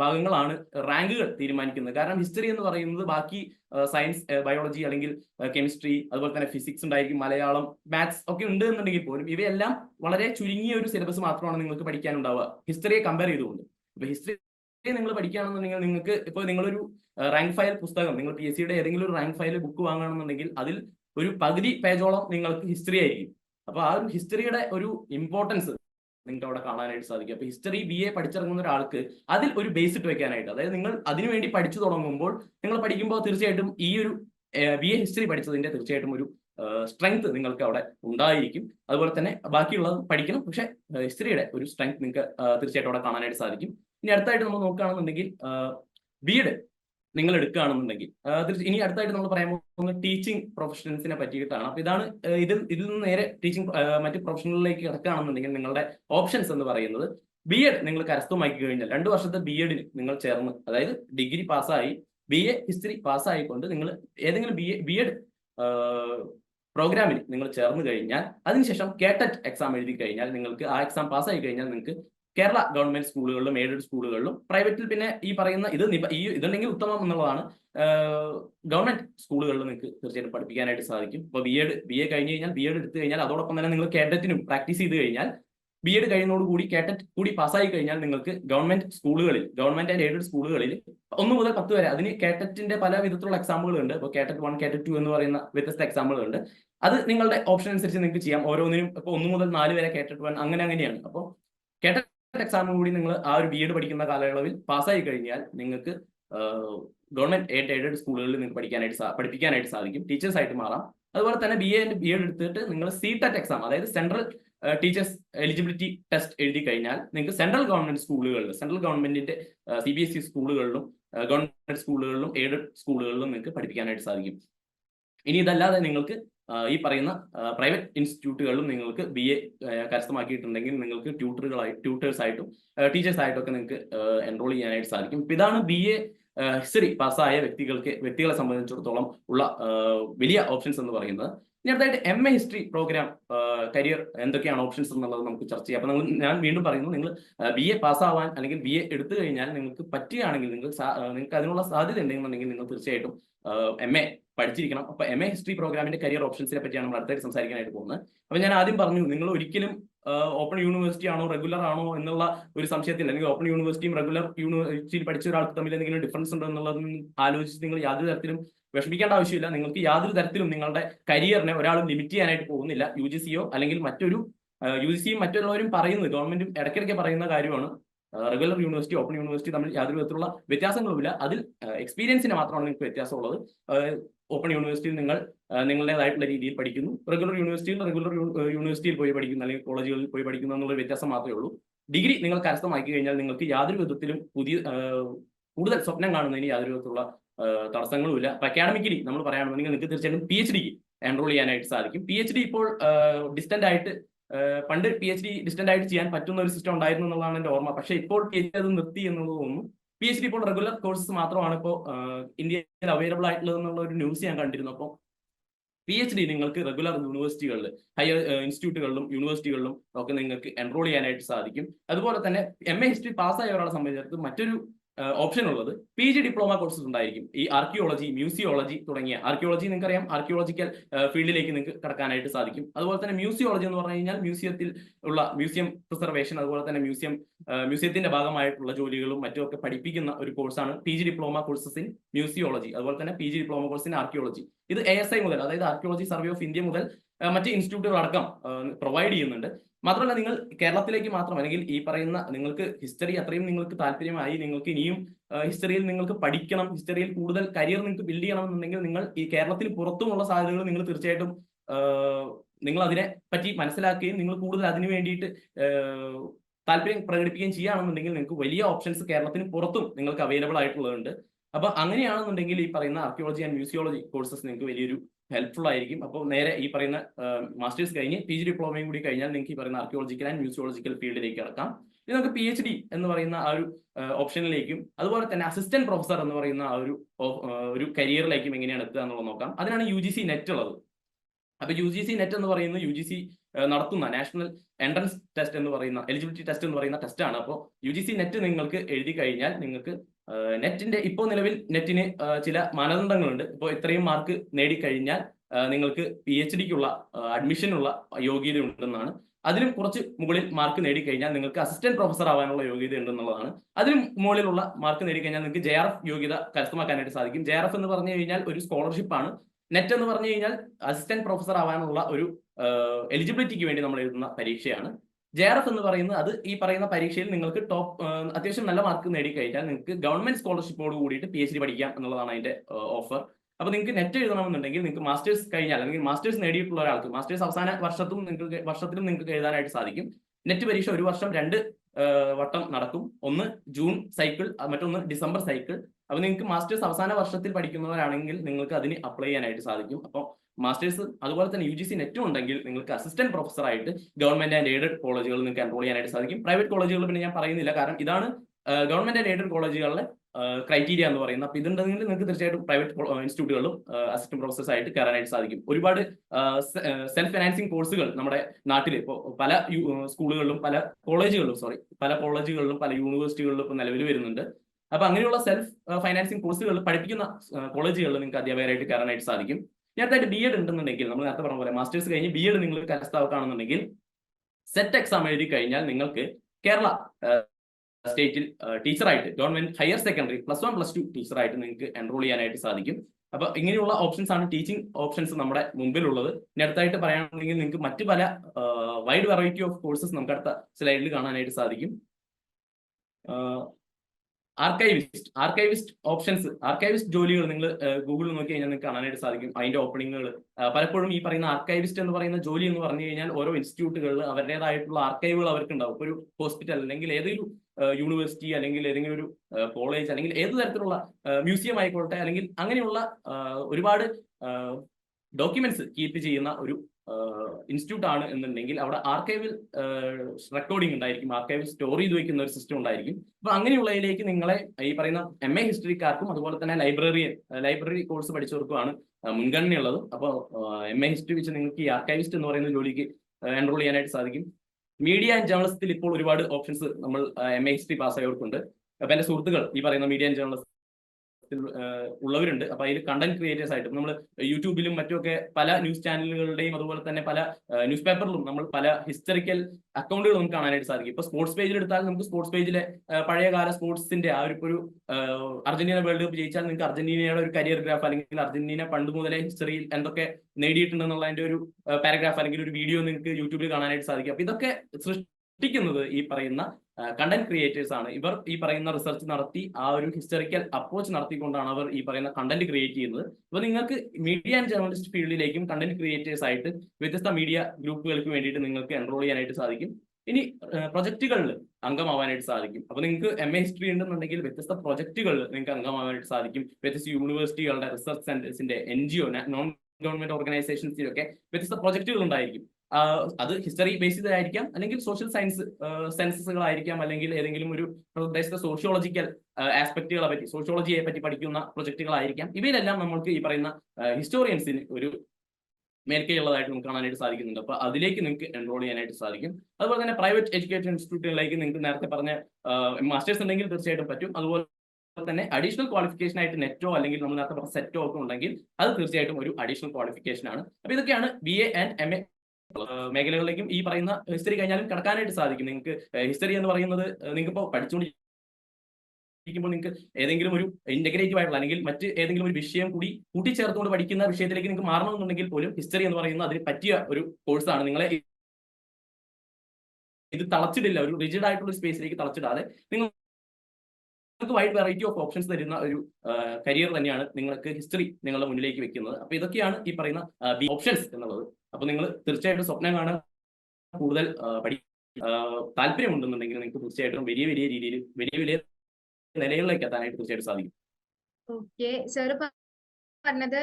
ഭാഗങ്ങളാണ് റാങ്കുകൾ തീരുമാനിക്കുന്നത്. കാരണം ഹിസ്റ്ററി എന്ന് പറയുന്നത് ബാക്കി സയൻസ് ബയോളജി അല്ലെങ്കിൽ കെമിസ്ട്രി അതുപോലെ തന്നെ ഫിസിക്സ് ഉണ്ടായിരിക്കും മലയാളം മാത്സ് ഒക്കെ ഉണ്ട് എന്നുണ്ടെങ്കിൽ പോലും ഇവയെല്ലാം വളരെ ചുരുങ്ങിയ ഒരു സിലബസ് മാത്രമാണ് നിങ്ങൾക്ക് പഠിക്കാനുണ്ടാവുക. ഹിസ്റ്ററിയെ കമ്പയർ ചെയ്തുകൊണ്ട്. അപ്പൊ ഹിസ്റ്ററി നിങ്ങൾ പഠിക്കുകയാണെന്നുണ്ടെങ്കിൽ നിങ്ങൾക്ക് ഇപ്പോൾ നിങ്ങളൊരു റാങ്ക് ഫയൽ പുസ്തകം നിങ്ങൾ പി എസ് സിയുടെ ഏതെങ്കിലും ഒരു റാങ്ക് ഫയൽ ബുക്ക് വാങ്ങുകയാണെന്നുണ്ടെങ്കിൽ അതിൽ ഒരു പകുതി പേജോളം നിങ്ങൾക്ക് ഹിസ്റ്ററി ആയിരിക്കും. അപ്പൊ ആ ഒരു ഹിസ്റ്ററിയുടെ ഒരു ഇമ്പോർട്ടൻസ് നിങ്ങൾക്ക് അവിടെ കാണാനായിട്ട് സാധിക്കും. അപ്പൊ ഹിസ്റ്ററി ബി എ പഠിച്ചിറങ്ങുന്ന ഒരാൾക്ക് അതിൽ ഒരു ബേസ് ഇട്ട് വെക്കാനായിട്ട് അതായത് നിങ്ങൾ അതിനുവേണ്ടി പഠിച്ചു തുടങ്ങുമ്പോൾ നിങ്ങൾ പഠിക്കുമ്പോൾ തീർച്ചയായിട്ടും ഈ ഒരു ബി എ ഹിസ്റ്ററി പഠിച്ചതിന്റെ തീർച്ചയായിട്ടും ഒരു സ്ട്രെങ്ത് നിങ്ങൾക്ക് അവിടെ ഉണ്ടായിരിക്കും. അതുപോലെ തന്നെ ബാക്കിയുള്ളത് പഠിക്കണം. പക്ഷെ ഹിസ്റ്ററിയുടെ ഒരു സ്ട്രെങ്ത് നിങ്ങൾക്ക് തീർച്ചയായിട്ടും അവിടെ കാണാനായിട്ട് സാധിക്കും. ഇനി അടുത്തായിട്ട് നമ്മൾ നോക്കുകയാണെന്നുണ്ടെങ്കിൽ ബിഎഡ് നിങ്ങൾ എടുക്കുകയാണെന്നുണ്ടെങ്കിൽ ഇനി അടുത്തായിട്ട് നമ്മൾ പറയാൻ പോകുന്ന ടീച്ചിങ് പ്രൊഫഷണൽസിനെ പറ്റിയിട്ടാണ്. അപ്പൊ ഇതാണ് ഇതിൽ ഇതിൽ നിന്ന് നേരെ ടീച്ചിങ് മറ്റ് പ്രൊഫഷണലിലേക്ക് കിടക്കുകയാണെന്നുണ്ടെങ്കിൽ നിങ്ങളുടെ ഓപ്ഷൻസ് എന്ന് പറയുന്നത് ബി എഡ് നിങ്ങൾ കരസ്ഥമാക്കി കഴിഞ്ഞാൽ രണ്ട് വർഷത്തെ ബി എഡിന് നിങ്ങൾ ചേർന്ന് അതായത് ഡിഗ്രി പാസ്സായി ബി എ ഹിസ്റ്ററി പാസ്സായിക്കൊണ്ട് നിങ്ങൾ ഏതെങ്കിലും ബി എ ബി എഡ് പ്രോഗ്രാമിൽ നിങ്ങൾ ചേർന്ന് കഴിഞ്ഞാൽ അതിനുശേഷം കേട്ടറ്റ് എക്സാം എഴുതി കഴിഞ്ഞാൽ നിങ്ങൾക്ക് ആ എക്സാം പാസ്സായി കഴിഞ്ഞാൽ നിങ്ങൾക്ക് കേരള ഗവൺമെന്റ് സ്കൂളുകളിലും എയ്ഡഡ് സ്കൂളുകളിലും പ്രൈവറ്റിൽ പിന്നെ ഈ പറയുന്ന ഇത് ഈ ഇതുണ്ടെങ്കിൽ ഉത്തമം എന്നുള്ളതാണ്. ഗവൺമെന്റ് സ്കൂളുകളിൽ നിങ്ങൾക്ക് തീർച്ചയായിട്ടും പഠിപ്പിക്കാനായിട്ട് സാധിക്കും. ഇപ്പോൾ ബി എഡ് ബി എ കഴിഞ്ഞ് കഴിഞ്ഞാൽ ബി എഡ് എടുത്തു കഴിഞ്ഞാൽ അതോടൊപ്പം തന്നെ നിങ്ങൾ കേട്ടറ്റിനും പ്രാക്ടീസ് ചെയ്ത് കഴിഞ്ഞാൽ ബി എഡ് കഴിയുന്നതോടുകൂടി കേട്ടറ്റ് കൂടി പാസ്സായി കഴിഞ്ഞാൽ നിങ്ങൾക്ക് ഗവൺമെന്റ് സ്കൂളുകളിൽ ഗവൺമെന്റ് ആൻഡ് എയ്ഡഡ് സ്കൂളുകളിൽ ഒന്ന് മുതൽ പത്ത് വരെ അതിന് കേട്ടറ്റിന്റെ പല വിധത്തിലുള്ള എക്സാമ്പിളുകൾ ഉണ്ട് ഇപ്പോൾ കേട്ടറ്റ് വൺ കേട്ടറ്റ് ടു എന്ന് പറയുന്ന വ്യത്യസ്ത എക്സാമ്പിളുകൾ ഉണ്ട് അത് നിങ്ങളുടെ ഓപ്ഷൻ അനുസരിച്ച് നിങ്ങൾക്ക് ചെയ്യാം. ഓരോന്നിനും ഇപ്പോൾ ഒന്ന് മുതൽ നാല് വരെ കേട്ടിട്ട് വൺ അങ്ങനെ അങ്ങനെയാണ്. അപ്പോൾ കേട്ടറ്റ് എക്സാമും കൂടി നിങ്ങൾ ആ ഒരു ബി എഡ് പഠിക്കുന്ന കാലയളവിൽ പാസ്സായി കഴിഞ്ഞാൽ നിങ്ങൾക്ക് ഗവൺമെന്റ് എയ്ഡ് എയ്ഡഡ് സ്കൂളുകളിൽ നിങ്ങൾക്ക് പഠിക്കാനായിട്ട് പഠിപ്പിക്കാനായിട്ട് സാധിക്കും. ടീച്ചേഴ്സ് ആയിട്ട് മാറാം. അതുപോലെ തന്നെ ബി എ ബി എഡ് എടുത്തിട്ട് നിങ്ങൾ സി ടെറ്റ് എക്സാം അതായത് സെൻട്രൽ ടീച്ചേഴ്സ് എലിജിബിലിറ്റി ടെസ്റ്റ് എഴുതി കഴിഞ്ഞാൽ നിങ്ങൾക്ക് സെൻട്രൽ ഗവൺമെന്റ് സ്കൂളുകളിൽ സെൻട്രൽ ഗവൺമെന്റിന്റെ സി ബി എസ് ഇ സ്കൂളുകളിലും ഗവൺമെന്റ് സ്കൂളുകളിലും എയ്ഡഡ് സ്കൂളുകളിലും നിങ്ങൾക്ക് പഠിപ്പിക്കാനായിട്ട് സാധിക്കും. ഇനി ഇതല്ലാതെ നിങ്ങൾക്ക് ഈ പറയുന്ന പ്രൈവറ്റ് ഇൻസ്റ്റിറ്റ്യൂട്ടുകളിലും നിങ്ങൾക്ക് ബി എ കരസ്ഥമാക്കിയിട്ടുണ്ടെങ്കിൽ നിങ്ങൾക്ക് ട്യൂട്ടറുകളായി ട്യൂട്ടേഴ്സ് ആയിട്ടും ടീച്ചേഴ്സ് ആയിട്ടും ഒക്കെ നിങ്ങൾക്ക് എൻറോൾ ചെയ്യാനായിട്ട് സാധിക്കും. ഇപ്പം ഇതാണ് ബി എ ഹിസ്റ്ററി പാസ്സായ വ്യക്തികൾക്ക് വ്യക്തികളെ സംബന്ധിച്ചിടത്തോളം ഉള്ള വലിയ ഓപ്ഷൻസ് എന്ന് പറയുന്നത്. ഇനി അടുത്തായിട്ട് M A history program career എന്തൊക്കെയാണ് ഓപ്ഷൻസ് എന്നുള്ളത് നമുക്ക് ചർച്ച ചെയ്യാം. അപ്പൊ നിങ്ങൾ ഞാൻ വീണ്ടും പറയുന്നു നിങ്ങൾ ബി എ പാസ്സാവാൻ അല്ലെങ്കിൽ ബി എ എടുത്തു കഴിഞ്ഞാൽ നിങ്ങൾക്ക് പറ്റുകയാണെങ്കിൽ നിങ്ങൾ നിങ്ങൾക്ക് അതിനുള്ള സാധ്യത ഉണ്ടെന്നുണ്ടെങ്കിൽ നിങ്ങൾ തീർച്ചയായിട്ടും എം എ പഠിച്ചിരിക്കണം. അപ്പൊ എം എ ഹിസ്റ്ററി പ്രോഗ്രാമിന്റെ കരിയർ ഓപ്ഷൻസിനെ പറ്റിയാണ് നമ്മൾ അടുത്തായിട്ട് സംസാരിക്കാനായിട്ട് പോകുന്നത്. അപ്പൊ ഞാൻ ആദ്യം പറഞ്ഞു നിങ്ങൾ ഒരിക്കലും ഓപ്പൺ യൂണിവേഴ്സിറ്റി ആണോ റെഗുലർ ആണോ എന്നുള്ള ഒരു സംശയത്തിൽ അല്ലെങ്കിൽ ഓപ്പൺ യൂണിവേഴ്സിറ്റിയും റെഗുലർ യൂണിവേഴ്സിറ്റിയിൽ പഠിച്ച ഒരാൾക്ക് തമ്മിൽ എന്തെങ്കിലും ഡിഫറൻസ് ഉണ്ടോ എന്നുള്ളത് ആലോചിച്ച് നിങ്ങൾ യാതൊരു തരത്തിലും വിഷമിക്കേണ്ട ആവശ്യമില്ല. നിങ്ങൾക്ക് യാതൊരു തരത്തിലും നിങ്ങളുടെ കരിയറിനെ ഒരാളും ലിമിറ്റ് ചെയ്യാനായിട്ട് പോകുന്നില്ല. യു ജി സിയോ അല്ലെങ്കിൽ മറ്റൊരു യു ജി സിയും മറ്റുള്ളവരും പറയുന്നത് ഗവൺമെന്റും ഇടയ്ക്കിടയ്ക്ക് പറയുന്ന കാര്യമാണ്. റെഗുലർ യൂണിവേഴ്സിറ്റി ഓപ്പൺ യൂണിവേഴ്സിറ്റി തമ്മിൽ യാതൊരു വിധത്തിലുള്ള വ്യത്യാസങ്ങളുമില്ല. അതിൽ എക്സ്പീരിയൻസിന് മാത്രമാണ് നിങ്ങൾക്ക് വ്യത്യാസമുള്ളത്. ഓപ്പൺ യൂണിവേഴ്സിറ്റിയിൽ നിങ്ങൾ നിങ്ങളുടേതായിട്ടുള്ള രീതിയിൽ പഠിക്കുന്നു. റെഗുലർ യൂണിവേഴ്സിറ്റിയിൽ റെഗുലർ യൂണിവേഴ്സിറ്റിയിൽ പോയി പഠിക്കുന്നു അല്ലെങ്കിൽ കോളേജുകളിൽ പോയി പഠിക്കുന്നു എന്നുള്ള വ്യത്യാസം മാത്രമേ ഉള്ളൂ. ഡിഗ്രി നിങ്ങൾ കരസ്ഥമാക്കി കഴിഞ്ഞാൽ നിങ്ങൾക്ക് യാതൊരു വിധത്തിലും പുതിയ കൂടുതൽ സ്വപ്നം കാണുന്നതിന് യാതൊരു വിധത്തിലുള്ള തടസ്സങ്ങളുമില്ല അപ്പൊ അക്കാഡമിക്കലി നമ്മൾ പറയുകയാണെന്നുണ്ടെങ്കിൽ നിങ്ങൾക്ക് തീർച്ചയായിട്ടും പി എച്ച് ഡിക്ക് എൻറോൾ ചെയ്യാനായിട്ട് സാധിക്കും. പി എച്ച് ഡി ഇപ്പോൾ ഡിസ്റ്റന്റ് ആയിട്ട് പണ്ട് പി എച്ച് ഡി ഡിസ്റ്റന്റ് ആയിട്ട് ചെയ്യാൻ പറ്റുന്ന ഒരു സിസ്റ്റം ഉണ്ടായിരുന്നു എന്നുള്ളതാണ് എന്റെ ഓർമ്മ. പക്ഷേ ഇപ്പോൾ പി എച്ച് ഡി അത് നിർത്തി എന്നുള്ളത് തോന്നുന്നു പി എച്ച് ഡി ഇപ്പോൾ റെഗുലർ കോഴ്സസ് മാത്രമാണ് ഇപ്പോൾ ഇന്ത്യയിൽ അവൈലബിൾ ആയിട്ടുള്ളത് എന്നുള്ള ഒരു ന്യൂസ് ഞാൻ കണ്ടിരുന്നു. അപ്പോൾ പി എച്ച് ഡി നിങ്ങൾക്ക് റെഗുലർ യൂണിവേഴ്സിറ്റികളിൽ ഹയർ ഇൻസ്റ്റിറ്റ്യൂട്ടുകളിലും യൂണിവേഴ്സിറ്റികളിലും ഒക്കെ നിങ്ങൾക്ക് എൻറോൾ ചെയ്യാനായിട്ട് സാധിക്കും. അതുപോലെ തന്നെ എം എ ഹിസ്റ്ററി പാസ്സായ ഒരാളെ സംബന്ധിച്ചിടത്ത് മറ്റൊരു ഓപ്ഷൻ ഉള്ളത്. പി ജി ഡിപ്ലോമ കോഴ്സസ് ഉണ്ടായിരിക്കും. ഈ ആർക്കിയോളജി മ്യൂസിയോളജി തുടങ്ങിയ ആർക്കിയോളജി നിങ്ങൾക്കറിയാം. ആർക്കിയോളജിക്കൽ ഫീൽഡിലേക്ക് നിങ്ങൾക്ക് കടക്കാനായിട്ട് സാധിക്കും. അതുപോലെ തന്നെ മ്യൂസിയോളജി എന്ന് പറഞ്ഞു കഴിഞ്ഞാൽ മ്യൂസിയത്തിൽ ഉള്ള മ്യൂസിയം പ്രിസർവേഷൻ അതുപോലെ തന്നെ മ്യൂസിയം മ്യൂസിയത്തിന്റെ ഭാഗമായിട്ടുള്ള ജോലികളും മറ്റുമൊക്കെ പഠിപ്പിക്കുന്ന ഒരു കോഴ്സാണ് P G diploma courses in museology അതുപോലെ തന്നെ P G diploma course in archaeology ഇത് എ എസ് ഐ മുതൽ അതായത് ആർക്കിയോളജി സർവേ ഓഫ് ഇന്ത്യ മുതൽ മറ്റ് ഇൻസ്റ്റിറ്റ്യൂട്ടുകൾ അടക്കം പ്രൊവൈഡ് ചെയ്യുന്നുണ്ട്. മാത്രമല്ല നിങ്ങൾ കേരളത്തിലേക്ക് മാത്രം അല്ലെങ്കിൽ ഈ പറയുന്ന നിങ്ങൾക്ക് ഹിസ്റ്ററി അത്രയും നിങ്ങൾക്ക് താല്പര്യമായി നിങ്ങൾക്ക് ഇനിയും ഹിസ്റ്ററിയിൽ നിങ്ങൾക്ക് പഠിക്കണം ഹിസ്റ്ററിയിൽ കൂടുതൽ കരിയർ നിങ്ങൾക്ക് ബിൽഡ് ചെയ്യണം എന്നുണ്ടെങ്കിൽ നിങ്ങൾ ഈ കേരളത്തിൽ പുറത്തുമുള്ള സാധ്യതകൾ നിങ്ങൾ തീർച്ചയായിട്ടും നിങ്ങൾ അതിനെ പറ്റി മനസ്സിലാക്കുകയും നിങ്ങൾ കൂടുതൽ അതിനു വേണ്ടിയിട്ട് താല്പര്യം പ്രകടിപ്പിക്കുകയും ചെയ്യുകയാണെന്നുണ്ടെങ്കിൽ നിങ്ങൾക്ക് വലിയ ഓപ്ഷൻസ് കേരളത്തിന് പുറത്തും നിങ്ങൾക്ക് അവൈലബിൾ ആയിട്ടുള്ളതുണ്ട്. അപ്പൊ അങ്ങനെയാണെന്നുണ്ടെങ്കിൽ ഈ പറയുന്ന ആർക്കിയോളജി ആൻഡ് മ്യൂസിയോളജി കോഴ്സസ് നിങ്ങൾക്ക് വലിയൊരു ഹെൽപ്ഫുൾ ആയിരിക്കും. അപ്പോൾ നേരെ ഈ പറയുന്ന മാസ്റ്റേഴ്സ് കഴിഞ്ഞ് പി ജി ഡിപ്ലോമയും കൂടി കഴിഞ്ഞാൽ നിങ്ങൾക്ക് ഈ പറയുന്ന ആർക്കിയോളജിക്കൽ ആൻഡ് മ്യൂസിയോളജിക്കൽ ഫീൽഡിലേക്ക് ഇറക്കാം ഇനി നമുക്ക് പി എച്ച് ഡി എന്ന് പറയുന്ന ആ ഒരു ഓപ്ഷനിലേക്കും അതുപോലെ തന്നെ അസിസ്റ്റന്റ് പ്രൊഫസർ എന്ന് പറയുന്ന ആ ഒരു ഒരു കരിയറിലേക്കും എങ്ങനെയാണ് എത്തുക എന്നുള്ളത് നോക്കാം. അതിനാണ് യു ജി സി നെറ്റ് ഉള്ളത്. അപ്പൊ യു ജി സി നെറ്റ് എന്ന് പറയുന്നത് യു ജി സി നടത്തുന്ന നാഷണൽ എൻട്രൻസ് ടെസ്റ്റ് എന്ന് പറയുന്ന എലിജിബിലിറ്റി ടെസ്റ്റ് എന്ന് പറയുന്ന ടെസ്റ്റ് ആണ്. അപ്പോൾ യു ജി സി നെറ്റ് നിങ്ങൾക്ക് എഴുതി കഴിഞ്ഞാൽ നിങ്ങൾക്ക് നെറ്റിന്റെ ഇപ്പോൾ നിലവിൽ നെറ്റിന് ചില മാനദണ്ഡങ്ങളുണ്ട്. ഇപ്പോൾ ഇത്രയും മാർക്ക് നേടിക്കഴിഞ്ഞാൽ നിങ്ങൾക്ക് പി എച്ച് ഡിക്കുള്ള അഡ്മിഷനുള്ള യോഗ്യത ഉണ്ടെന്നാണ് അതിലും കുറച്ച് മുകളിൽ മാർക്ക് നേടിക്കഴിഞ്ഞാൽ നിങ്ങൾക്ക് അസിസ്റ്റന്റ് പ്രൊഫസർ ആവാനുള്ള യോഗ്യത ഉണ്ടെന്നുള്ളതാണ് അതിലും മുകളിലുള്ള മാർക്ക് നേടിക്കഴിഞ്ഞാൽ നിങ്ങൾക്ക് ജെ ആർ എഫ് യോഗ്യത കരസ്ഥമാക്കാനായിട്ട് സാധിക്കും. ജെ ആർ എഫ് എന്ന് പറഞ്ഞു കഴിഞ്ഞാൽ ഒരു ആണ്. നെറ്റ് എന്ന് പറഞ്ഞു കഴിഞ്ഞാൽ അസിസ്റ്റന്റ് പ്രൊഫസർ ആവാനുള്ള ഒരു എലിജിബിലിറ്റിക്ക് വേണ്ടി നമ്മൾ എഴുതുന്ന പരീക്ഷയാണ്. ജെ ആർ എഫ് എന്ന് പറയുന്നത് അത് ഈ പറയുന്ന പരീക്ഷയിൽ നിങ്ങൾക്ക് ടോപ്പ് അത്യാവശ്യം നല്ല മാർക്ക് നേടിക്കഴിഞ്ഞാൽ നിങ്ങൾക്ക് ഗവൺമെന്റ് സ്കോളർഷിപ്പോട് കൂടിയിട്ട് പി എച്ച് ഡി പഠിക്കാം എന്നുള്ളതാണ് അതിന്റെ ഓഫർ അപ്പൊ നിങ്ങൾക്ക് നെറ്റ് എഴുതണമെന്നുണ്ടെങ്കിൽ നിങ്ങൾക്ക് മാസ്റ്റേഴ്സ് കഴിഞ്ഞാൽ അല്ലെങ്കിൽ മാസ്റ്റേഴ്സ് നേടിയിട്ടുള്ള ഒരാൾക്ക് മാസ്റ്റേഴ്സ് അവസാന വർഷത്തും നിങ്ങൾക്ക് വർഷത്തിലും നിങ്ങൾക്ക് എഴുതാനായിട്ട് സാധിക്കും. നെറ്റ് പരീക്ഷ ഒരു വർഷം രണ്ട് വട്ടം നടക്കും. ഒന്ന് ജൂൺ സൈക്കിൾ മറ്റൊന്ന് ഡിസംബർ സൈക്കിൾ അപ്പൊ നിങ്ങൾക്ക് മാസ്റ്റേഴ്സ് അവസാന വർഷത്തിൽ പഠിക്കുന്നവരാണെങ്കിൽ നിങ്ങൾക്ക് അതിന് അപ്ലൈ ചെയ്യാനായിട്ട് സാധിക്കും. അപ്പോൾ മാസ്റ്റേഴ്സ് അതുപോലെ തന്നെ യു ജി സി നെറ്റും ഉണ്ടെങ്കിൽ നിങ്ങൾക്ക് അസിസ്റ്റന്റ് പ്രൊഫസർ ആയിട്ട് ഗവൺമെന്റ് ആൻഡ് എയ്ഡഡ് കോളേജുകൾ നിങ്ങൾക്ക് എൻറോൾ ചെയ്യാനായിട്ട് സാധിക്കും. പ്രൈവറ്റ് കോളേജുകൾ പിന്നെ ഞാൻ പറയുന്നില്ല. കാരണം ഇതാണ് ഗവൺമെന്റ് ആൻഡ് എയ്ഡഡ് കോളേജുകളിലെ ക്രൈറ്റീരിയ എന്ന് പറയുന്നത്. അപ്പൊ ഇതുണ്ടെങ്കിൽ നിങ്ങൾക്ക് തീർച്ചയായിട്ടും പ്രൈവറ്റ് ഇൻസ്റ്റിറ്റ്യൂട്ടുകളിലും അസിസ്റ്റന്റ് പ്രൊഫസേഴ്സ് ആയിട്ട് കയറാനായിട്ട് സാധിക്കും. ഒരുപാട് സെൽഫ് ഫിനാൻസിങ് കോഴ്സുകൾ നമ്മുടെ നാട്ടിൽ ഇപ്പോൾ പല സ്കൂളുകളിലും പല കോളേജുകളിലും സോറി പല കോളേജുകളിലും പല യൂണിവേഴ്സിറ്റികളിലും ഇപ്പോൾ നിലവിൽ വരുന്നുണ്ട്. അപ്പൊ അങ്ങനെയുള്ള സെൽഫ് ഫൈനാൻസിങ് കോഴ്സുകൾ പഠിപ്പിക്കുന്ന കോളേജുകളിൽ നിങ്ങൾക്ക് അധ്യാപകരായിട്ട് കയറാനായിട്ട് സാധിക്കും. നേരത്തെ ബി എഡ് ഉണ്ടെന്നുണ്ടെങ്കിൽ നമ്മൾ നേരത്തെ പറഞ്ഞ പോലെ മാസ്റ്റേഴ്സ് കഴിഞ്ഞ് ബി എഡ് നിങ്ങൾ കരസ്ഥാവക്കാണെന്നുണ്ടെങ്കിൽ സെറ്റ് എക്സാം എഴുതി കഴിഞ്ഞാൽ നിങ്ങൾക്ക് കേരള സ്റ്റേറ്റിൽ ടീച്ചറായിട്ട് government higher secondary plus one plus two ടീച്ചറായിട്ട് നിങ്ങൾക്ക് എൻറോൾ ചെയ്യാനായിട്ട് സാധിക്കും. അപ്പൊ ഇങ്ങനെയുള്ള ഓപ്ഷൻസ് ആണ് ടീച്ചിങ് ഓപ്ഷൻസ് നമ്മുടെ മുമ്പിലുള്ളത്. ഇനി അടുത്തായിട്ട് പറയുകയാണെങ്കിൽ നിങ്ങൾക്ക് മറ്റു പല വൈഡ് വെറൈറ്റി ഓഫ് കോഴ്സസ് നമുക്ക് അടുത്ത സ്ലൈഡിൽ കാണാനായിട്ട് സാധിക്കും. ആർക്കൈവിസ്റ്റ് ആർക്കൈവിസ്റ്റ് ഓപ്ഷൻസ് ആർക്കൈവിസ്റ്റ് ജോലികൾ നിങ്ങൾ ഗൂഗിളിൽ നോക്കി കഴിഞ്ഞാൽ നിങ്ങൾക്ക് കാണാനായിട്ട് സാധിക്കും. അതിന്റെ ഓപ്പണിങ്ങുകൾ പലപ്പോഴും ഈ പറയുന്ന ആർക്കൈവിസ്റ്റ് എന്ന് പറയുന്ന ജോലി എന്ന് പറഞ്ഞു കഴിഞ്ഞാൽ ഓരോ ഇൻസ്റ്റിറ്റ്യൂട്ടുകളിൽ അവരുടേതായിട്ടുള്ള ആർക്കൈവുകൾ അവർക്ക് ഉണ്ടാവും ഒരു ഹോസ്പിറ്റൽ അല്ലെങ്കിൽ ഏതെങ്കിലും യൂണിവേഴ്സിറ്റി അല്ലെങ്കിൽ ഏതെങ്കിലും ഒരു കോളേജ് അല്ലെങ്കിൽ ഏത് തരത്തിലുള്ള മ്യൂസിയം ആയിക്കോട്ടെ അല്ലെങ്കിൽ അങ്ങനെയുള്ള ഒരുപാട് ഡോക്യുമെന്റ്സ് കീപ്പ് ചെയ്യുന്ന ഒരു ഇൻസ്റ്റിറ്റ്യൂട്ട് ആണ് എന്നുണ്ടെങ്കിൽ അവിടെ ആർക്കൈവിൽ റെക്കോർഡിംഗ് ഉണ്ടായിരിക്കും ആർക്കൈവിൽ സ്റ്റോർ ചെയ്ത് വെക്കുന്ന ഒരു സിസ്റ്റം ഉണ്ടായിരിക്കും. അപ്പൊ അങ്ങനെയുള്ളതിലേക്ക് നിങ്ങളെ ഈ പറയുന്ന എം എ ഹിസ്റ്ററിക്കാർക്കും അതുപോലെ തന്നെ ലൈബ്രറി ലൈബ്രറി കോഴ്സ് പഠിച്ചവർക്കുമാണ് മുൻഗണനയുള്ളത്. അപ്പോൾ എം എ ഹിസ്റ്ററി വെച്ച് നിങ്ങൾക്ക് ഈ ആർക്കൈവിസ്റ്റ് എന്ന് പറയുന്ന ജോലിക്ക് എൻറോൾ ചെയ്യാനായിട്ട് സാധിക്കും. മീഡിയ ആൻഡ് ജേർണലിസത്തിൽ ഇപ്പോൾ ഒരുപാട് ഓപ്ഷൻസ് നമ്മൾ എം എ ഹിസ്റ്ററി പാസ്സായവർക്കുണ്ട് അപ്പൊ എന്റെ സുഹൃത്തുക്കൾ ഈ പറയുന്ന മീഡിയ ആൻഡ് ജേർണലിസത്തിൽ ഉള്ളവരുണ്ട്. അപ്പൊ അതിൽ കണ്ടന്റ് ക്രിയേറ്റേഴ്സ് ആയിട്ട് നമ്മൾ യൂട്യൂബിലും മറ്റുമൊക്കെ പല ന്യൂസ് ചാനലുകളുടെയും അതുപോലെ തന്നെ പല ന്യൂസ് പേപ്പറിലും നമ്മൾ പല ഹിസ്റ്ററിക്കൽ അക്കൗണ്ടുകൾ നമുക്ക് കാണാനായിട്ട് സാധിക്കും. ഇപ്പൊ സ്പോർട്സ് പേജിൽ എടുത്താൽ നമുക്ക് സ്പോർട്സ് പേജിലെ പഴയകാല സ്പോർട്സിന്റെ ആ ഒരു അർജന്റീന വേൾഡ് കപ്പ് ജയിച്ചാൽ നിങ്ങൾക്ക് അർജന്റീനയുടെ ഒരു കരിയർ ഗ്രാഫ് അല്ലെങ്കിൽ അർജന്റീന പണ്ട് മുതലേ ഹിസ്റ്ററിയിൽ എന്തൊക്കെ നേടിയിട്ടുണ്ടെന്നുള്ളതിന്റെ ഒരു പാരഗ്രാഫ് അല്ലെങ്കിൽ ഒരു വീഡിയോ നിങ്ങൾക്ക് യൂട്യൂബിൽ കാണാനായിട്ട് സാധിക്കും. അപ്പൊ ഇതൊക്കെ സൃഷ്ടിക്കുന്നത് ഈ പറയുന്ന കണ്ടന്റ് ക്രിയേറ്റേഴ്സ് ആണ്. ഇവർ ഈ പറയുന്ന റിസർച്ച് നടത്തി ആ ഒരു ഹിസ്റ്ററിക്കൽ അപ്രോച്ച് നടത്തിക്കൊണ്ടാണ് അവർ ഈ പറയുന്ന കണ്ടന്റ് ക്രിയേറ്റ് ചെയ്യുന്നത്. അപ്പൊ നിങ്ങൾക്ക് മീഡിയ ആൻഡ് ജേർണലിസ്റ്റ് ഫീൽഡിലേക്കും കണ്ടന്റ് ക്രിയേറ്റേഴ്സ് ആയിട്ട് വ്യത്യസ്ത മീഡിയ ഗ്രൂപ്പുകൾക്ക് വേണ്ടിയിട്ട് നിങ്ങൾക്ക് എൻറോൾ ചെയ്യാനായിട്ട് സാധിക്കും. ഇനി പ്രൊജക്ടുകളിൽ അംഗമാവാനായിട്ട് സാധിക്കും. അപ്പൊ നിങ്ങൾക്ക് എം എ ഹിസ്റ്ററി ഉണ്ടെന്നുണ്ടെങ്കിൽ വ്യത്യസ്ത പ്രൊജക്ടുകളിൽ നിങ്ങൾക്ക് അംഗമാവാനായിട്ട് സാധിക്കും. വ്യത്യസ്ത യൂണിവേഴ്സിറ്റികളുടെ research സെന്റേഴ്സിന്റെ N G O non government ഓർഗനൈസേഷൻസിലൊക്കെ വ്യത്യസ്ത പ്രൊജക്ടുകൾ ഉണ്ടായിരിക്കും. അത് ഹിസ്റ്ററി ബേസ് ചെയ്തതായിരിക്കാം. അല്ലെങ്കിൽ സോഷ്യൽ സയൻസ് സെൻസസുകളായിരിക്കാം അല്ലെങ്കിൽ ഏതെങ്കിലും ഒരു പ്രദേശത്തെ സോഷ്യോളജിക്കൽ ആസ്പെക്റ്റുകളെ പറ്റി സോഷ്യോളജിയെ പറ്റി പഠിക്കുന്ന പ്രൊജക്ടുകളായിരിക്കാം ഇവയിലെല്ലാം നമ്മൾക്ക് ഈ പറയുന്ന ഹിസ്റ്റോറിയൻസിന് ഒരു മേൽക്കൈയുള്ളതായിട്ട് നമുക്ക് കാണാനായിട്ട് സാധിക്കുന്നുണ്ട്. അപ്പൊ അതിലേക്ക് നിങ്ങൾക്ക് എൻറോൾ ചെയ്യാനായിട്ട് സാധിക്കും. അതുപോലെ തന്നെ പ്രൈവറ്റ് എഡ്യൂക്കേഷൻ ഇൻസ്റ്റിറ്റ്യൂട്ടുകളിലേക്ക് നിങ്ങൾക്ക് നേരത്തെ പറഞ്ഞ മാസ്റ്റേഴ്സ് ഉണ്ടെങ്കിൽ തീർച്ചയായിട്ടും പറ്റും. അതുപോലെ തന്നെ അഡീഷണൽ ക്വാളിഫിക്കേഷൻ ആയിട്ട് നെറ്റോ അല്ലെങ്കിൽ നമ്മൾ നേരത്തെ പറഞ്ഞ സെറ്റോ ഒക്കെ ഉണ്ടെങ്കിൽ അത് തീർച്ചയായിട്ടും ഒരു അഡീഷണൽ ക്വാളിഫിക്കേഷൻ ആണ്. അപ്പൊ ഇതൊക്കെയാണ് B A and M A മേഖലകളിലേക്കും ഈ പറയുന്ന ഹിസ്റ്ററി കഴിഞ്ഞാലും കടക്കാനായിട്ട് സാധിക്കും. നിങ്ങൾക്ക് ഹിസ്റ്ററി എന്ന് പറയുന്നത് നിങ്ങൾക്ക് ഇപ്പോൾ പഠിച്ചുകൊണ്ട് ഇരിക്കുമ്പോൾ നിങ്ങൾക്ക് ഏതെങ്കിലും ഒരു ഇന്റഗ്രേറ്റീവ് ആയിട്ടുള്ള അല്ലെങ്കിൽ മറ്റ് ഏതെങ്കിലും ഒരു വിഷയം കൂടി കൂട്ടിച്ചേർത്തുകൊണ്ട് പഠിക്കുന്ന വിഷയത്തിലേക്ക് നിങ്ങൾക്ക് മാറണമെന്നുണ്ടെങ്കിൽ പോലും ഹിസ്റ്ററി എന്ന് പറയുന്ന അതിന് പറ്റിയ ഒരു കോഴ്സാണ് നിങ്ങളെ ഇത് തളച്ചിടില്ല. ഒരു റിജിഡ് ആയിട്ടുള്ള സ്പേസിലേക്ക് തളച്ചിടാതെ നിങ്ങൾ നിങ്ങൾക്ക് വൈഡ് വെറൈറ്റി ഓഫ് ഓപ്ഷൻസ് തരുന്ന ഒരു കരിയർ തന്നെയാണ് നിങ്ങൾക്ക് ഹിസ്റ്ററി നിങ്ങളുടെ മുന്നിലേക്ക് വെക്കുന്നത്. അപ്പൊ ഇതൊക്കെയാണ് ഈ പറയുന്ന ഓപ്ഷൻസ് എന്നുള്ളത്. അപ്പൊ നിങ്ങൾ തീർച്ചയായിട്ടും സ്വപ്നം കാണാൻ കൂടുതൽ പഠി താല്പര്യമുണ്ടെന്നുണ്ടെങ്കിൽ നിങ്ങൾക്ക് തീർച്ചയായിട്ടും വലിയ വലിയ രീതിയിൽ വലിയ വലിയ നിലകളിലേക്ക് എത്താനായിട്ട് തീർച്ചയായിട്ടും സാധിക്കും. ഓക്കെ. പറഞ്ഞത്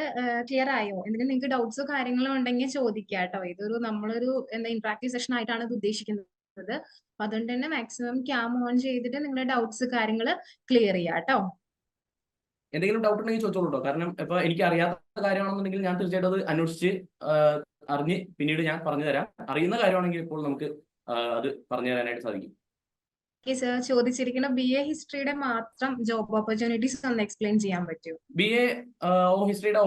ക്ലിയർ ആയോ? എന്തെങ്കിലും നിങ്ങൾക്ക് ഡൗട്ട്സോ കാര്യങ്ങളോ ഉണ്ടെങ്കിൽ ചോദിക്കുക കേട്ടോ. ഇതൊരു നമ്മളൊരു എന്താ ഇന്ററാക്റ്റീവ് സെഷൻ ആയിട്ടാണ് ഇത് ഉദ്ദേശിക്കുന്നത്. അപ്പൊ അതുകൊണ്ട് തന്നെ മാക്സിമം ക്യാം ഓൺ ചെയ്തിട്ട് നിങ്ങളുടെ ഡൗട്ട്സ് കാര്യങ്ങൾ ക്ലിയർ ചെയ്യാം കേട്ടോ. എന്തെങ്കിലും ഡൗട്ട് ഉണ്ടെങ്കിൽ ചോദിച്ചോളൂ കേട്ടോ കാരണം ഇപ്പൊ എനിക്ക് അറിയാത്ത കാര്യമാണെന്നുണ്ടെങ്കിൽ ഞാൻ തീർച്ചയായിട്ടും അത് അന്വേഷിച്ച് അറിഞ്ഞ് പിന്നീട് ഞാൻ പറഞ്ഞു തരാം. അറിയുന്ന കാര്യമാണെങ്കിൽ ഇപ്പോൾ നമുക്ക് അത് പറഞ്ഞു തരാനായിട്ട് സാധിക്കും. സാർ ചോദിച്ചിരിക്കുന്ന ബി എ ഹിസ്റ്ററിയുടെ മാത്രം ജോബ് ഓപ്പർച്യൂണിറ്റീസ് ഒന്ന് എക്സ്പ്ലെയിൻ ചെയ്യാൻ പറ്റുമോ ബി എ ഓ ഹിസ്റ്ററിയുടെ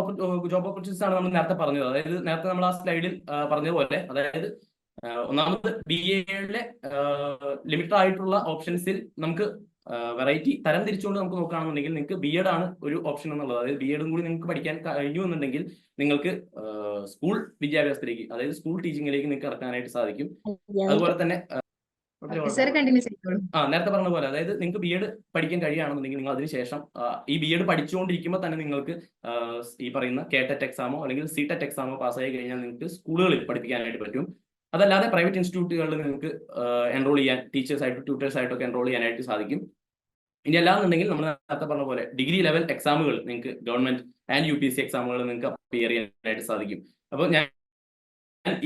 ജോബ് ഓപ്പർച്യൂണിറ്റീസ് ആണ് നമ്മൾ നേരത്തെ പറഞ്ഞത്. അതായത് നേരത്തെ നമ്മൾ ആ സ്ലൈഡിൽ പറഞ്ഞതുപോലെ അതായത് ഒന്നാമത് ബി എയുടെ ലിമിറ്റഡ് ആയിട്ടുള്ള ഓപ്ഷൻസിൽ നമുക്ക് വെറൈറ്റി തരം തിരിച്ചുകൊണ്ട് നമുക്ക് നോക്കുകയാണെന്നുണ്ടെങ്കിൽ നിങ്ങൾക്ക് ബി എഡ് ആണ് ഒരു ഓപ്ഷൻ എന്നുള്ളത്. അതായത് ബി എഡും കൂടി നിങ്ങൾക്ക് പഠിക്കാൻ കഴിഞ്ഞു എന്നുണ്ടെങ്കിൽ നിങ്ങൾക്ക് സ്കൂൾ വിദ്യാഭ്യാസത്തിലേക്ക് അതായത് സ്കൂൾ ടീച്ചിങ്ങിലേക്ക് നിങ്ങൾക്ക് ഇറക്കാനായിട്ട് സാധിക്കും. അതുപോലെ തന്നെ ആ, കണ്ടിന്യൂ ചെയ്തോളൂ. ആ നേരത്തെ പറഞ്ഞ പോലെ അതായത് നിങ്ങൾക്ക് ബി എഡ് പഠിക്കാൻ കഴിയുകയാണെന്നുണ്ടെങ്കിൽ നിങ്ങൾ അതിനുശേഷം ഈ ബി എഡ് പഠിച്ചുകൊണ്ടിരിക്കുമ്പോൾ തന്നെ നിങ്ങൾക്ക് ഈ പറയുന്ന കെ ടെറ്റ് എക്സാമോ അല്ലെങ്കിൽ സി ടെറ്റ് എക്സാമോ പാസ്സായി കഴിഞ്ഞാൽ നിങ്ങൾക്ക് സ്കൂളുകളിൽ പഠിപ്പിക്കാനായിട്ട് പറ്റും. അതല്ലാതെ പ്രൈവറ്റ് ഇൻസ്റ്റിറ്റ്യൂട്ടുകളിൽ നിങ്ങൾക്ക് എൻറോൾ ചെയ്യാൻ ടീച്ചേഴ്സ് ആയിട്ട് ട്യൂട്ടേഴ്സ് എൻറോൾ ചെയ്യാനായിട്ട് സാധിക്കും. ഇനി അല്ലാന്നുണ്ടെങ്കിൽ നമ്മൾ നേരത്തെ പറഞ്ഞ പോലെ ഡിഗ്രി ലെവൽ എക്സാമുകൾ നിങ്ങൾക്ക് government and U P C എക്സാമുകൾ നിങ്ങൾക്ക് അപ്പിയർ ചെയ്യാനായിട്ട് സാധിക്കും. അപ്പോൾ ഞാൻ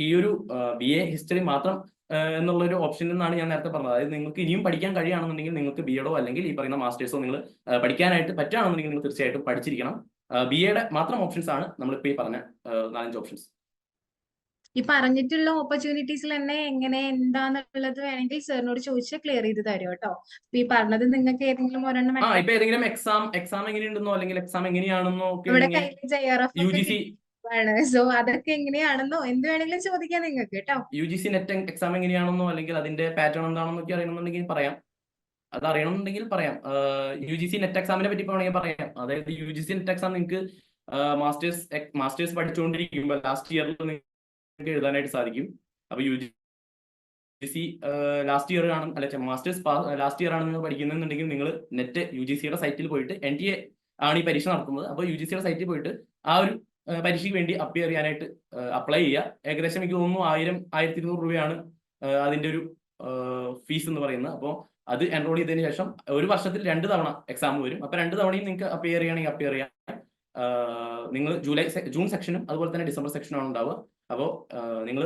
ഈ ഒരു ബി എ ഹിസ്റ്ററി മാത്രം എന്നുള്ള ഒരു ഓപ്ഷൻ എന്നാണ് ഞാൻ നേരത്തെ പറഞ്ഞത്. അതായത് നിങ്ങൾക്ക് ഇനിയും പഠിക്കാൻ കഴിയുകയാണെന്നുണ്ടെങ്കിൽ നിങ്ങൾക്ക് ബി എഡോ അല്ലെങ്കിൽ ഈ പറയുന്ന മാസ്റ്റേഴ്സോ നിങ്ങൾ പഠിക്കാനായിട്ട് പറ്റുകയാണെന്നുണ്ടെങ്കിൽ നിങ്ങൾ തീർച്ചയായിട്ടും പഠിച്ചിരിക്കണം. ബി എയുടെ മാത്രം ഓപ്ഷൻസ് ആണ് നമ്മളിപ്പോൾ ഈ പറഞ്ഞ നാലഞ്ച് ഓപ്ഷൻസ് ഈ പറഞ്ഞിട്ടുള്ള ഓപ്പർച്യൂണിറ്റീസിൽ തന്നെ എങ്ങനെ എന്താന്നുള്ളത് വേണമെങ്കിൽ സാറിനോട് ചോദിച്ച് ക്ലിയർ ചെയ്ത് തരും കേട്ടോ. ഈ പറഞ്ഞത് നിങ്ങൾക്ക് ഏതെങ്കിലും ഒരെണ്ണം ഏതെങ്കിലും എക്സാം എക്സാം എങ്ങനെയുണ്ടെന്നോ അല്ലെങ്കിൽ എക്സാം എങ്ങനെയാണെന്നോ ഇവിടെ കയ്യിൽ ജെ ആണ് സോ അതൊക്കെ എങ്ങനെയാണെന്നോ എന്ത് വേണമെങ്കിലും ചോദിക്കാം നിങ്ങൾക്ക് കേട്ടോ. U G C NET exam എങ്ങനെയാണെന്നോ അല്ലെങ്കിൽ അതിന്റെ പാറ്റേൺ എന്താണെന്നൊക്കെ അറിയണമെന്നുണ്ടെങ്കിൽ പറയാം. അത് അറിയണമെന്നുണ്ടെങ്കിൽ പറയാം. യു ജി സി നെറ്റ് എക്സാമിനെ പറ്റി വേണമെങ്കിൽ പറയാം. അതായത് U G C NET exam നിങ്ങൾക്ക് മാസ്റ്റേഴ്സ് മാസ്റ്റേഴ്സ് പഠിച്ചുകൊണ്ടിരിക്കുമ്പോൾ ലാസ്റ്റ് ഇയറിൽ എഴുതാനായിട്ട് സാധിക്കും. അപ്പൊ U G C last year ആണ് അല്ല മാസ്റ്റേഴ്സ് ലാസ്റ്റ് ഇയർ ആണ് നിങ്ങൾ പഠിക്കുന്നുണ്ടെങ്കിൽ നിങ്ങൾ നെറ്റ് യു ജി സിയുടെ സൈറ്റിൽ പോയിട്ട് എൻ ടി എ ആണ് ഈ പരീക്ഷ നടത്തുന്നത്. അപ്പോൾ യു ജി സിയുടെ സൈറ്റിൽ പോയിട്ട് ആ ഒരു പരീക്ഷയ്ക്ക് വേണ്ടി അപ്പിയർ ചെയ്യാനായിട്ട് അപ്ലൈ ചെയ്യുക. ഏകദേശം എനിക്ക് തോന്നുന്നു ആയിരം ആയിരത്തി ഇരുന്നൂറ് രൂപയാണ് അതിന്റെ ഒരു ഫീസ് എന്ന് പറയുന്നത്. അപ്പോൾ അത് എൻറോൾ ചെയ്തതിന് ശേഷം ഒരു വർഷത്തിൽ രണ്ട് തവണ എക്സാം വരും. അപ്പൊ രണ്ട് തവണയും നിങ്ങൾക്ക് അപ്പിയർ ചെയ്യണമെങ്കിൽ അപ്പിയർ ചെയ്യാം. നിങ്ങൾ ജൂലൈ ജൂൺ സെക്ഷനും അതുപോലെ തന്നെ ഡിസംബർ സെക്ഷനും ആണ് ഉണ്ടാവുക അപ്പോൾ നിങ്ങൾ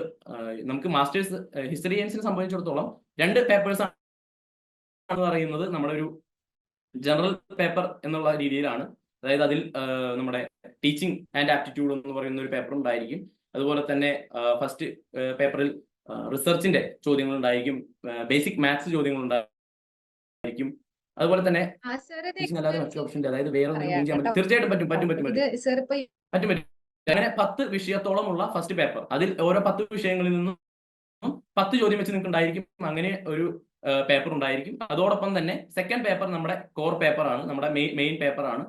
നമുക്ക് മാസ്റ്റേഴ്സ് ഹിസ്റ്ററി സയൻസിനെ സംബന്ധിച്ചിടത്തോളം രണ്ട് പേപ്പേഴ്സ് ആണ് പറയുന്നത് നമ്മുടെ ഒരു ജനറൽ പേപ്പർ എന്നുള്ള രീതിയിലാണ്. അതായത് അതിൽ നമ്മുടെ ടീച്ചിങ് ആൻഡ് ആപ്റ്റിറ്റ്യൂഡ് എന്ന് പറയുന്ന ഒരു പേപ്പർ ഉണ്ടായിരിക്കും. അതുപോലെ തന്നെ ഫസ്റ്റ് പേപ്പറിൽ റിസർച്ചിന്റെ ചോദ്യങ്ങൾ ഉണ്ടായിരിക്കും. ബേസിക് മാത്സ് ചോദ്യങ്ങൾ ഉണ്ടായിരിക്കും. അതുപോലെ തന്നെ അല്ലാതെ മറ്റു ഓപ്ഷന്റെ അതായത് വേറെ ചെയ്യാൻ പറ്റും. തീർച്ചയായിട്ടും പറ്റും പറ്റും പറ്റും പറ്റും. പറ്റും പറ്റും. അങ്ങനെ പത്ത് വിഷയത്തോളമുള്ള ഫസ്റ്റ് പേപ്പർ അതിൽ ഓരോ പത്ത് വിഷയങ്ങളിൽ നിന്നും പത്ത് ചോദ്യം വെച്ച് നിങ്ങൾക്ക് ഉണ്ടായിരിക്കും. അങ്ങനെ ഒരു പേപ്പർ ഉണ്ടായിരിക്കും. അതോടൊപ്പം തന്നെ സെക്കൻഡ് പേപ്പർ നമ്മുടെ കോർ പേപ്പർ ആണ്. നമ്മുടെ മെയിൻ പേപ്പർ ആണ്.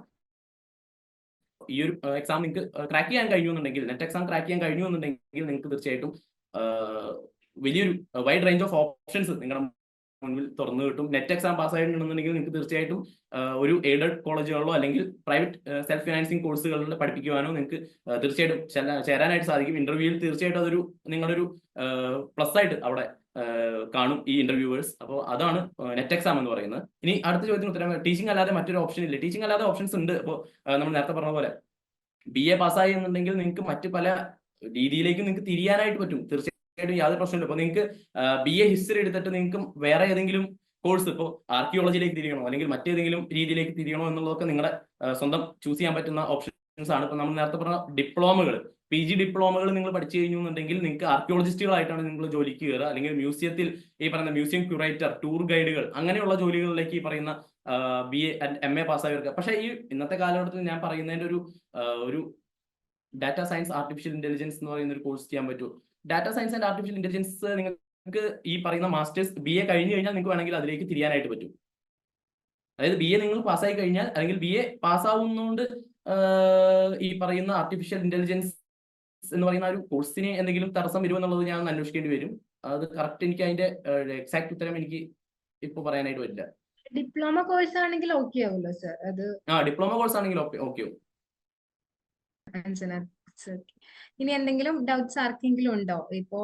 ഈ ഒരു എക്സാം നിങ്ങൾക്ക് ക്രാക്ക് ചെയ്യാൻ കഴിഞ്ഞു എന്നുണ്ടെങ്കിൽ നെറ്റ് എക്സാം ക്രാക്ക് ചെയ്യാൻ കഴിഞ്ഞു എന്നുണ്ടെങ്കിൽ നിങ്ങൾക്ക് തീർച്ചയായിട്ടും വലിയൊരു വൈഡ് റേഞ്ച് ഓഫ് ഓപ്ഷൻസ് നിങ്ങളുടെ മുൻപിൽ തുറന്നു കിട്ടും. നെറ്റ് എക്സാം പാസ് ആയിട്ടുണ്ടെന്നുണ്ടെങ്കിൽ നിങ്ങൾക്ക് തീർച്ചയായിട്ടും ഒരു എയ്ഡഡ് കോളേജുകളിലോ അല്ലെങ്കിൽ പ്രൈവറ്റ് സെൽഫ് ഫിനാൻസിങ് കോഴ്സുകളിൽ പഠിപ്പിക്കുവാനോ നിങ്ങൾക്ക് തീർച്ചയായിട്ടും ചേരാനായിട്ട് സാധിക്കും. ഇന്റർവ്യൂവിൽ തീർച്ചയായിട്ടും അതൊരു നിങ്ങളൊരു പ്ലസ് ആയിട്ട് അവിടെ കാണും ഈ ഇന്റർവ്യൂവേഴ്സ് അപ്പോൾ അതാണ് നെറ്റ് എക്സാം എന്ന് പറയുന്നത്. ഇനി അടുത്ത ചോദ്യത്തിന് ഉത്തരം ടീച്ചിങ് അല്ലാതെ മറ്റൊരു ഓപ്ഷൻ ഇല്ല. ടീച്ചിങ് അല്ലാതെ ഓപ്ഷൻസ് ഉണ്ട്. അപ്പോൾ നമ്മൾ നേരത്തെ പറഞ്ഞ പോലെ ബി എ പാസ്സായി എന്നുണ്ടെങ്കിൽ നിങ്ങൾക്ക് മറ്റു പല രീതിയിലേക്കും നിങ്ങൾക്ക് തിരിയാനായിട്ട് പറ്റും. തീർച്ചയായിട്ടും യാതൊരു പ്രശ്നമില്ല ഇപ്പൊ നിങ്ങൾക്ക് ബി എ ഹിസ്റ്ററി എടുത്തിട്ട് നിങ്ങൾക്ക് വേറെ ഏതെങ്കിലും കോഴ്സ് ഇപ്പോൾ ആർക്കിയോളജിയിലേക്ക് തിരിയണോ? അല്ലെങ്കിൽ മറ്റേതെങ്കിലും രീതിയിലേക്ക് തിരിയണോ എന്നുള്ളതൊക്കെ നിങ്ങളുടെ സ്വന്തം ചൂസ് ചെയ്യാൻ പറ്റുന്ന ഓപ്ഷൻസ് ആണ്. ഇപ്പൊ നമ്മൾ നേരത്തെ പറഞ്ഞ ഡിപ്ലോമകൾ പി ജി ഡിപ്ലോമകൾ നിങ്ങൾ പഠിച്ചു കഴിഞ്ഞു എന്നുണ്ടെങ്കിൽ നിങ്ങൾക്ക് ആർക്കിയോളജിസ്റ്റുകളായിട്ടാണ് നിങ്ങൾ ജോലിക്ക് കയറുക അല്ലെങ്കിൽ മ്യൂസിയത്തിൽ ഈ പറയുന്ന മ്യൂസിയം ക്യൂറേറ്റർ ടൂർ ഗൈഡുകൾ അങ്ങനെയുള്ള ജോലികളിലേക്ക് ഈ പറയുന്ന ബി എ എം എ പാസ്സായവർക്ക്. പക്ഷേ ഈ ഇന്നത്തെ കാലഘട്ടത്തിൽ ഞാൻ പറയുന്നതിന്റെ ഒരു ഒരു ഡാറ്റ സയൻസ് ആർട്ടിഫിഷ്യൽ ഇന്റലിജൻസ് എന്ന് പറയുന്ന ഒരു കോഴ്സ് ചെയ്യാൻ പറ്റൂ data science and artificial intelligence നിങ്ങൾക്ക് ഈ പറയുന്ന മാസ്റ്റേഴ്സ് ബി എ കഴിഞ്ഞു കഴിഞ്ഞാൽ നിങ്ങൾക്ക് വേണമെങ്കിൽ അതിലേക്ക് തിരിയാനായിട്ട് പറ്റും. അതായത് ബി എ നിങ്ങൾ പാസ്സായി കഴിഞ്ഞാൽ അല്ലെങ്കിൽ ബി എ പാസ്സാവുന്നതുകൊണ്ട് ഈ പറയുന്ന ആർട്ടിഫിഷ്യൽ ഇന്റലിജൻസ് എന്ന് പറയുന്ന ഒരു കോഴ്സിന് എന്തെങ്കിലും തടസ്സം വരുമെന്നുള്ളത് ഞാൻ അന്വേഷിക്കേണ്ടി വരും. അത് കറക്റ്റ് എനിക്ക് അതിന്റെ എക്സാക്ട് ഉത്തരം എനിക്ക് ഇപ്പൊ പറയാനായിട്ട് പറ്റില്ല. ഡിപ്ലോമ കോഴ്സ് ആണെങ്കിൽ ഓക്കെ ആവുമല്ലോ സർ അത് ആ ഡിപ്ലോമ കോഴ്സ് ആണെങ്കിൽ ഓക്കെ ഓക്കെ ഇനി എന്തെങ്കിലും ഡൗട്ട്സ് ആർക്കെങ്കിലും ഉണ്ടോ? ഇപ്പോ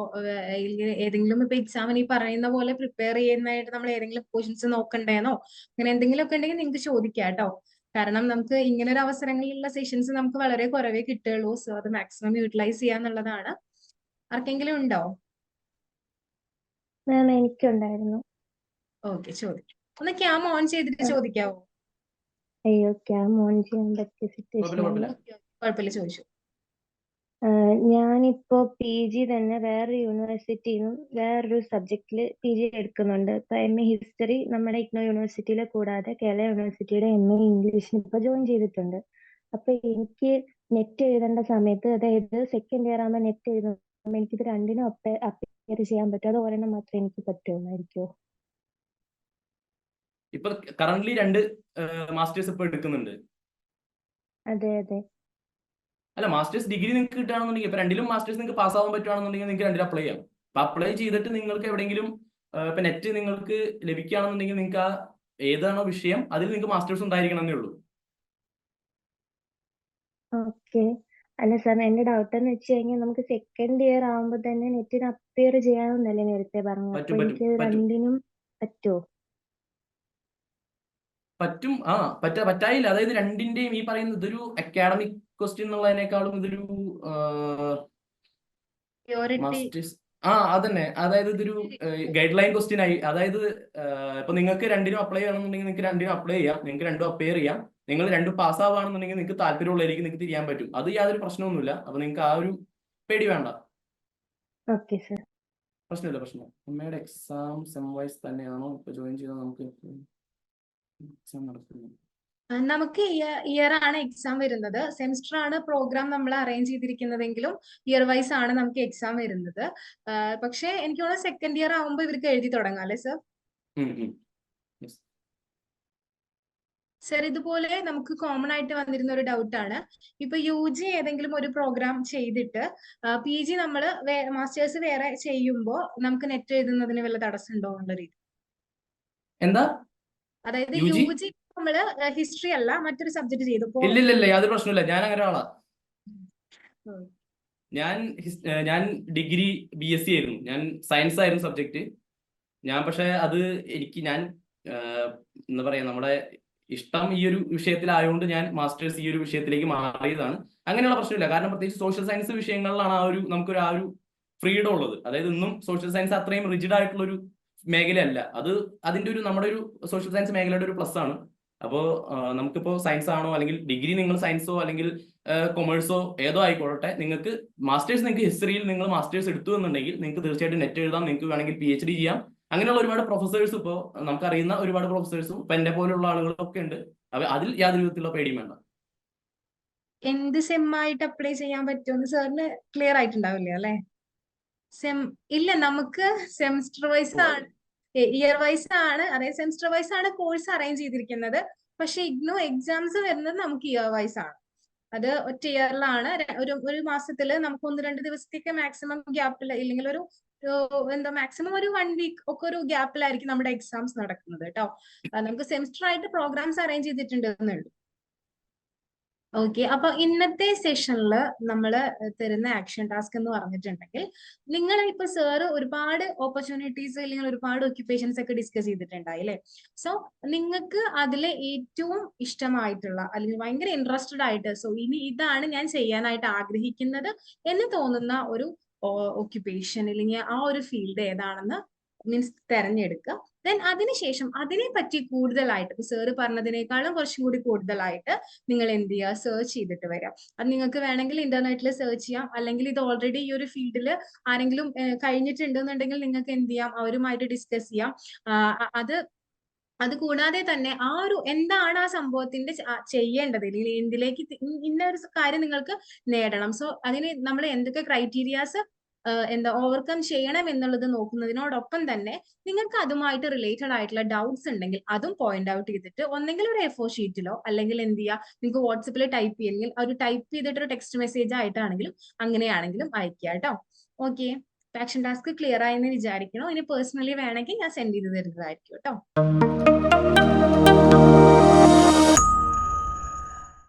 ഏതെങ്കിലും ഇപ്പൊ എക്സാമിന് ഈ പറയുന്ന പോലെ പ്രിപ്പയർ ചെയ്യുന്നതായിട്ട് നമ്മൾ ഏതെങ്കിലും ക്വസ്റ്റ്യൻസ് നോക്കണ്ടേന്നോ? അങ്ങനെ എന്തെങ്കിലും ഒക്കെ ഉണ്ടെങ്കിൽ നിങ്ങൾക്ക് ചോദിക്കാം കേട്ടോ. കാരണം നമുക്ക് ഇങ്ങനെ ഒരു അവസരങ്ങളിലുള്ള സെഷൻസ് നമുക്ക് വളരെ കുറവേ കിട്ടുള്ളൂ സോ അത് മാക്സിമം യൂട്ടിലൈസ് ചെയ്യാന്നുള്ളതാണ് ആർക്കെങ്കിലും ഉണ്ടോ? മാം എനിക്കുണ്ടായിരുന്നു. ഓക്കെ ചോദിക്കാം ഒന്ന് ക്യാം ഓൺ ചെയ്തിട്ട് ചോദിക്കാവോ? അയ്യോ ക്യാം ഓൺ ചെയ്യാൻ പറ്റിയ സിറ്റുവേഷൻ കുഴപ്പമില്ല ചോദിച്ചു. ആഹ് ഞാനിപ്പോ പി ജി തന്നെ വേറൊരു യൂണിവേഴ്സിറ്റിന്നും വേറൊരു സബ്ജക്റ്റിൽ പി ജി എടുക്കുന്നുണ്ട്. ഇപ്പൊ എം എ ഹിസ്റ്ററി നമ്മുടെ ഇഗ്നോ യൂണിവേഴ്സിറ്റിയിലെ കൂടാതെ കേരള യൂണിവേഴ്സിറ്റിയുടെ എം എ ഇംഗ്ലീഷിന് ഇപ്പൊ ജോയിൻ ചെയ്തിട്ടുണ്ട്. അപ്പൊ എനിക്ക് നെറ്റ് എഴുതേണ്ട സമയത്ത് അതായത് സെക്കൻഡ് ഇയർ ആകുമ്പോൾ നെറ്റ് എഴുതുമ്പോൾ എനിക്കിത് രണ്ടിനും അപ്പിയർ ചെയ്യാൻ പറ്റും. അത് ഒരെണ്ണം മാത്രമേ എനിക്ക് പറ്റുമായിരിക്കുമോ ഇപ്പൊ കറന്റ് രണ്ട് മാസ്റ്റേഴ്സ് ഇപ്പൊ എടുക്കുന്നുണ്ട്. അതെ അതെ. അല്ല മാസ്റ്റേഴ്സ് ഡിഗ്രി നിങ്ങൾക്ക് കിട്ടുകയാണെന്നുണ്ടെങ്കിൽ ഇപ്പൊ രണ്ടിലും മാസ്റ്റേഴ്സ് നിങ്ങൾക്ക് പാസ് ആവാൻ പറ്റുകയാണെന്നുണ്ടെങ്കിൽ നിങ്ങൾക്ക് രണ്ടിലും അപ്ലൈ ചെയ്യാം. അപ്പൊ അപ്ലൈ ചെയ്തിട്ട് നിങ്ങൾക്ക് എവിടെയെങ്കിലും ഇപ്പൊ നെറ്റ് നിങ്ങൾക്ക് ലഭിക്കുകയാണെന്നുണ്ടെങ്കിൽ നിങ്ങൾക്ക് ആ ഏതാണോ വിഷയം അതിൽ നിങ്ങൾക്ക് മാസ്റ്റേഴ്സ് ഉണ്ടായിരിക്കണം എന്നേ ഉള്ളൂ. ഓക്കെ. അല്ല സാർ എന്റെ ഡൗട്ട് എന്ന് വെച്ച് കഴിഞ്ഞാൽ നമുക്ക് സെക്കൻഡ് ഇയർ ആവുമ്പോൾ തന്നെ നെറ്റിന് അപ്പിയർ ചെയ്യാമെന്നല്ലേ നേരത്തെ പറഞ്ഞു അപ്പൊ എനിക്ക് രണ്ടിനും പറ്റുമോ പറ്റും ആ പറ്റ പറ്റായില്ല. അതായത് രണ്ടിന്റെയും ഈ പറയുന്നത് ഇതൊരു അക്കാഡമിക് ക്വസ്റ്റ്യൻ എന്നുള്ളതിനേക്കാളും ഇതൊരു ആ അതന്നെ. അതായത് ഇതൊരു ഗൈഡ് ലൈൻ ക്വസ്റ്റ്യൻ ആയി. അതായത് ഇപ്പൊ നിങ്ങൾക്ക് രണ്ടിനും അപ്ലൈ ചെയ്യണമെന്നുണ്ടെങ്കിൽ നിങ്ങൾക്ക് രണ്ടിനും അപ്ലൈ ചെയ്യാം. നിങ്ങൾക്ക് രണ്ടും അപ്പയർ ചെയ്യാം. നിങ്ങൾ രണ്ടും പാസ് ആവുകയാണെന്നുണ്ടെങ്കിൽ നിങ്ങൾക്ക് താല്പര്യമുള്ളതിലേക്ക് നിങ്ങൾക്ക് തിരിയാൻ പറ്റും. അത് യാതൊരു പ്രശ്നമൊന്നുമില്ല. അപ്പൊ നിങ്ങൾക്ക് ആ ഒരു പേടി വേണ്ട. പ്രശ്നമില്ല പ്രശ്നമില്ല. പ്രശ്നം അമ്മയുടെ എക്സാം സെം വൈസ് തന്നെയാണോ? ഇപ്പൊ ജോയിൻ ചെയ്താൽ നമുക്ക് എക്സാം നടക്കുന്നത് നമുക്ക് ഇയർ ആണ് എക്സാം വരുന്നത്. സെമിസ്റ്റർ ആണ് പ്രോഗ്രാം നമ്മൾ അറേഞ്ച് ചെയ്തിരിക്കുന്നതെങ്കിലും ഇയർ വൈസ് ആണ് നമുക്ക് എക്സാം വരുന്നത്. പക്ഷേ എനിക്ക് തോന്നുന്നു സെക്കൻഡ് ഇയർ ആവുമ്പോൾ ഇവർക്ക് എഴുതി തുടങ്ങാം അല്ലേ സർ. സർ ഇതുപോലെ നമുക്ക് കോമൺ ആയിട്ട് വന്നിരുന്ന ഒരു ഡൗട്ട് ആണ്. ഇപ്പൊ യു ജി ഏതെങ്കിലും ഒരു പ്രോഗ്രാം ചെയ്തിട്ട് പി ജി നമ്മൾ മാസ്റ്റേഴ്സ് വേറെ ചെയ്യുമ്പോൾ നമുക്ക് നെറ്റ് എഴുതുന്നതിന് വല്ല തടസ്സം ഉണ്ടോ എന്നുള്ള രീതി? എന്താ? അതായത്? യു ജി നമ്മൾ ഹിസ്റ്ററി അല്ല മറ്റൊരു സബ്ജക്ട് ചെയ്തു. ഇല്ലില്ല ഇല്ല ഇല്ല യാതൊരു പ്രശ്നമില്ല ഞാൻ അങ്ങനെ ആളാ ഞാൻ ഞാൻ ഡിഗ്രി ബി എസ് സി ആയിരുന്നു. ഞാൻ സയൻസ് ആയിരുന്നു സബ്ജക്ട് ഞാൻ പക്ഷെ അത് എനിക്ക് ഞാൻ എന്താ പറയാ നമ്മുടെ ഇഷ്ടം ഈ ഒരു വിഷയത്തിലായതുകൊണ്ട് ഞാൻ മാസ്റ്റേഴ്സ് ഈ ഒരു വിഷയത്തിലേക്ക് മാറിയതാണ്. അങ്ങനെയുള്ള പ്രശ്നമില്ല. കാരണം പ്രത്യേകിച്ച് സോഷ്യൽ സയൻസ് വിഷയങ്ങളിലാണ് ആ ഒരു നമുക്കൊരു ആ ഒരു ഫ്രീഡം ഉള്ളത്. അതായത് ഇന്നും സോഷ്യൽ സയൻസ് അത്രയും റിജിഡ് ആയിട്ടുള്ള ഒരു മേഖലയല്ല. അത് അതിന്റെ ഒരു നമ്മുടെ ഒരു സോഷ്യൽ സയൻസ് മേഖലയുടെ ഒരു പ്ലസ് ആണ്. അപ്പോൾ നമുക്കിപ്പോൾ സയൻസ് ആണോ അല്ലെങ്കിൽ ഡിഗ്രി നിങ്ങൾ സയൻസോ അല്ലെങ്കിൽ കൊമേഴ്സോ ഏതോ ആയിക്കോട്ടെ നിങ്ങൾക്ക് മാസ്റ്റേഴ്സ് നിങ്ങൾക്ക് ഹിസ്റ്ററിയിൽ നിങ്ങൾ മാസ്റ്റേഴ്സ് എടുത്തു എന്നുണ്ടെങ്കിൽ നിങ്ങൾക്ക് തീർച്ചയായിട്ടും നെറ്റ് എഴുതാം നിങ്ങൾക്ക് വേണമെങ്കിൽ പി എച്ച് ഡി ചെയ്യാം. അങ്ങനെയുള്ള ഒരുപാട് പ്രൊഫസേഴ്സ് ഇപ്പോൾ നമുക്കറിയുന്ന ഒരുപാട് പ്രൊഫസേഴ്സും ഇപ്പൊ എന്നെ പോലുള്ള ആളുകളൊക്കെ ഉണ്ട്. അപ്പൊ അതിൽ യാതൊരു വിധത്തിലുള്ള പേടിയും വേണ്ട. എന്ത് സെം ആയിട്ട് അപ്ലൈ ചെയ്യാൻ പറ്റുമെന്ന് സാറിന് ക്ലിയർ ആയിട്ടുണ്ടാവില്ല അല്ലെ? സെം ഇല്ല നമുക്ക് സെമിസ്റ്റർ വൈസ് ആണ്. ഇയർ വൈസ് ആണ് അതായത് സെമിസ്റ്റർ വൈസ് ആണ് കോഴ്സ് അറേഞ്ച് ചെയ്തിരിക്കുന്നത്. പക്ഷെ ഇഗ്നോ എക്സാംസ് വരുന്നത് നമുക്ക് ഇയർ വൈസ് ആണ്. അത് ഒറ്റ ഇയറിലാണ് ഒരു ഒരു മാസത്തിൽ നമുക്ക് ഒന്ന് രണ്ട് ദിവസത്തേക്ക് മാക്സിമം ഗ്യാപ്പിൽ ഇല്ലെങ്കിൽ ഒരു എന്താ മാക്സിമം ഒരു വൺ വീക്ക് ഒക്കെ ഒരു ഗ്യാപ്പിലായിരിക്കും നമ്മുടെ എക്സാംസ് നടക്കുന്നത് കേട്ടോ. നമുക്ക് സെമിസ്റ്റർ ആയിട്ട് പ്രോഗ്രാംസ് അറേഞ്ച് ചെയ്തിട്ടുണ്ട് എന്നുള്ളൂ ഓക്കെ അപ്പൊ ഇന്നത്തെ സെഷനിൽ നമ്മൾ തരുന്ന ആക്ഷൻ ടാസ്ക് എന്ന് പറഞ്ഞിട്ടുണ്ടെങ്കിൽ നിങ്ങൾ ഇപ്പൊ സാറ് ഒരുപാട് ഓപ്പർച്യൂണിറ്റീസ് അല്ലെങ്കിൽ ഒരുപാട് ഒക്യുപ്പേഷൻസ് ഒക്കെ ഡിസ്കസ് ചെയ്തിട്ടുണ്ടായി അല്ലേ? സോ നിങ്ങൾക്ക് അതിലെ ഏറ്റവും ഇഷ്ടമായിട്ടുള്ള അല്ലെങ്കിൽ ഭയങ്കര ഇൻട്രസ്റ്റഡ് ആയിട്ട് സോ ഇനി ഇതാണ് ഞാൻ ചെയ്യാനായിട്ട് ആഗ്രഹിക്കുന്നത് എന്ന് തോന്നുന്ന ഒരു ഒക്യുപ്പേഷൻ അല്ലെങ്കിൽ ആ ഒരു ഫീൽഡ് ഏതാണെന്ന് മീൻസ് തെരഞ്ഞെടുക്കുക. ദെൻ അതിനുശേഷം അതിനെ പറ്റി കൂടുതലായിട്ട് ഇപ്പൊ സാറ് പറഞ്ഞതിനേക്കാളും കുറച്ചും കൂടി കൂടുതലായിട്ട് നിങ്ങൾ എന്ത് ചെയ്യുക? സെർച്ച് ചെയ്തിട്ട് വരാം അത് നിങ്ങൾക്ക് വേണമെങ്കിൽ ഇന്റർനെറ്റിൽ സെർച്ച് ചെയ്യാം. അല്ലെങ്കിൽ ഇത് ഓൾറെഡി ഈ ഒരു ഫീൽഡിൽ ആരെങ്കിലും കഴിഞ്ഞിട്ടുണ്ടെന്നുണ്ടെങ്കിൽ നിങ്ങൾക്ക് എന്ത് ചെയ്യാം? അവരുമായിട്ട് ഡിസ്കസ് ചെയ്യാം. അത് അത് കൂടാതെ തന്നെ ആ ഒരു എന്താണ് ആ സംഭവത്തിന്റെ ചെയ്യേണ്ടത്? അല്ലെങ്കിൽ എന്തിലേക്ക് ഇന്ന ഒരു കാര്യം നിങ്ങൾക്ക് നേടണം. സോ അതിന് നമ്മൾ എന്തൊക്കെ ക്രൈറ്റീരിയാസ് എന്താ ഓവർകം ചെയ്യണം എന്നുള്ളത് നോക്കുന്നതിനോടൊപ്പം തന്നെ നിങ്ങൾക്ക് അതുമായിട്ട് റിലേറ്റഡ് ആയിട്ടുള്ള ഡൗട്ട്സ് ഉണ്ടെങ്കിൽ അതും പോയിന്റ് ഔട്ട് ചെയ്തിട്ട് ഒന്നെങ്കിൽ ഒരു എഫോ ഷീറ്റിലോ അല്ലെങ്കിൽ എന്ത് ചെയ്യുക നിങ്ങൾക്ക് വാട്സപ്പിൽ ടൈപ്പ് ചെയ്യണമെങ്കിൽ ഒരു ടൈപ്പ് ചെയ്തിട്ട് ഒരു ടെക്സ്റ്റ് മെസ്സേജ് ആയിട്ടാണെങ്കിലും അങ്ങനെയാണെങ്കിലും അയക്കുക കേട്ടോ. ഓക്കെ ടാസ്ക് ക്ലിയർ ആയെന്ന് വിചാരിക്കണോ? ഇനി പേഴ്സണലി വേണമെങ്കിൽ ഞാൻ സെൻഡ് ചെയ്ത് തരുന്നതായിരിക്കും കേട്ടോ.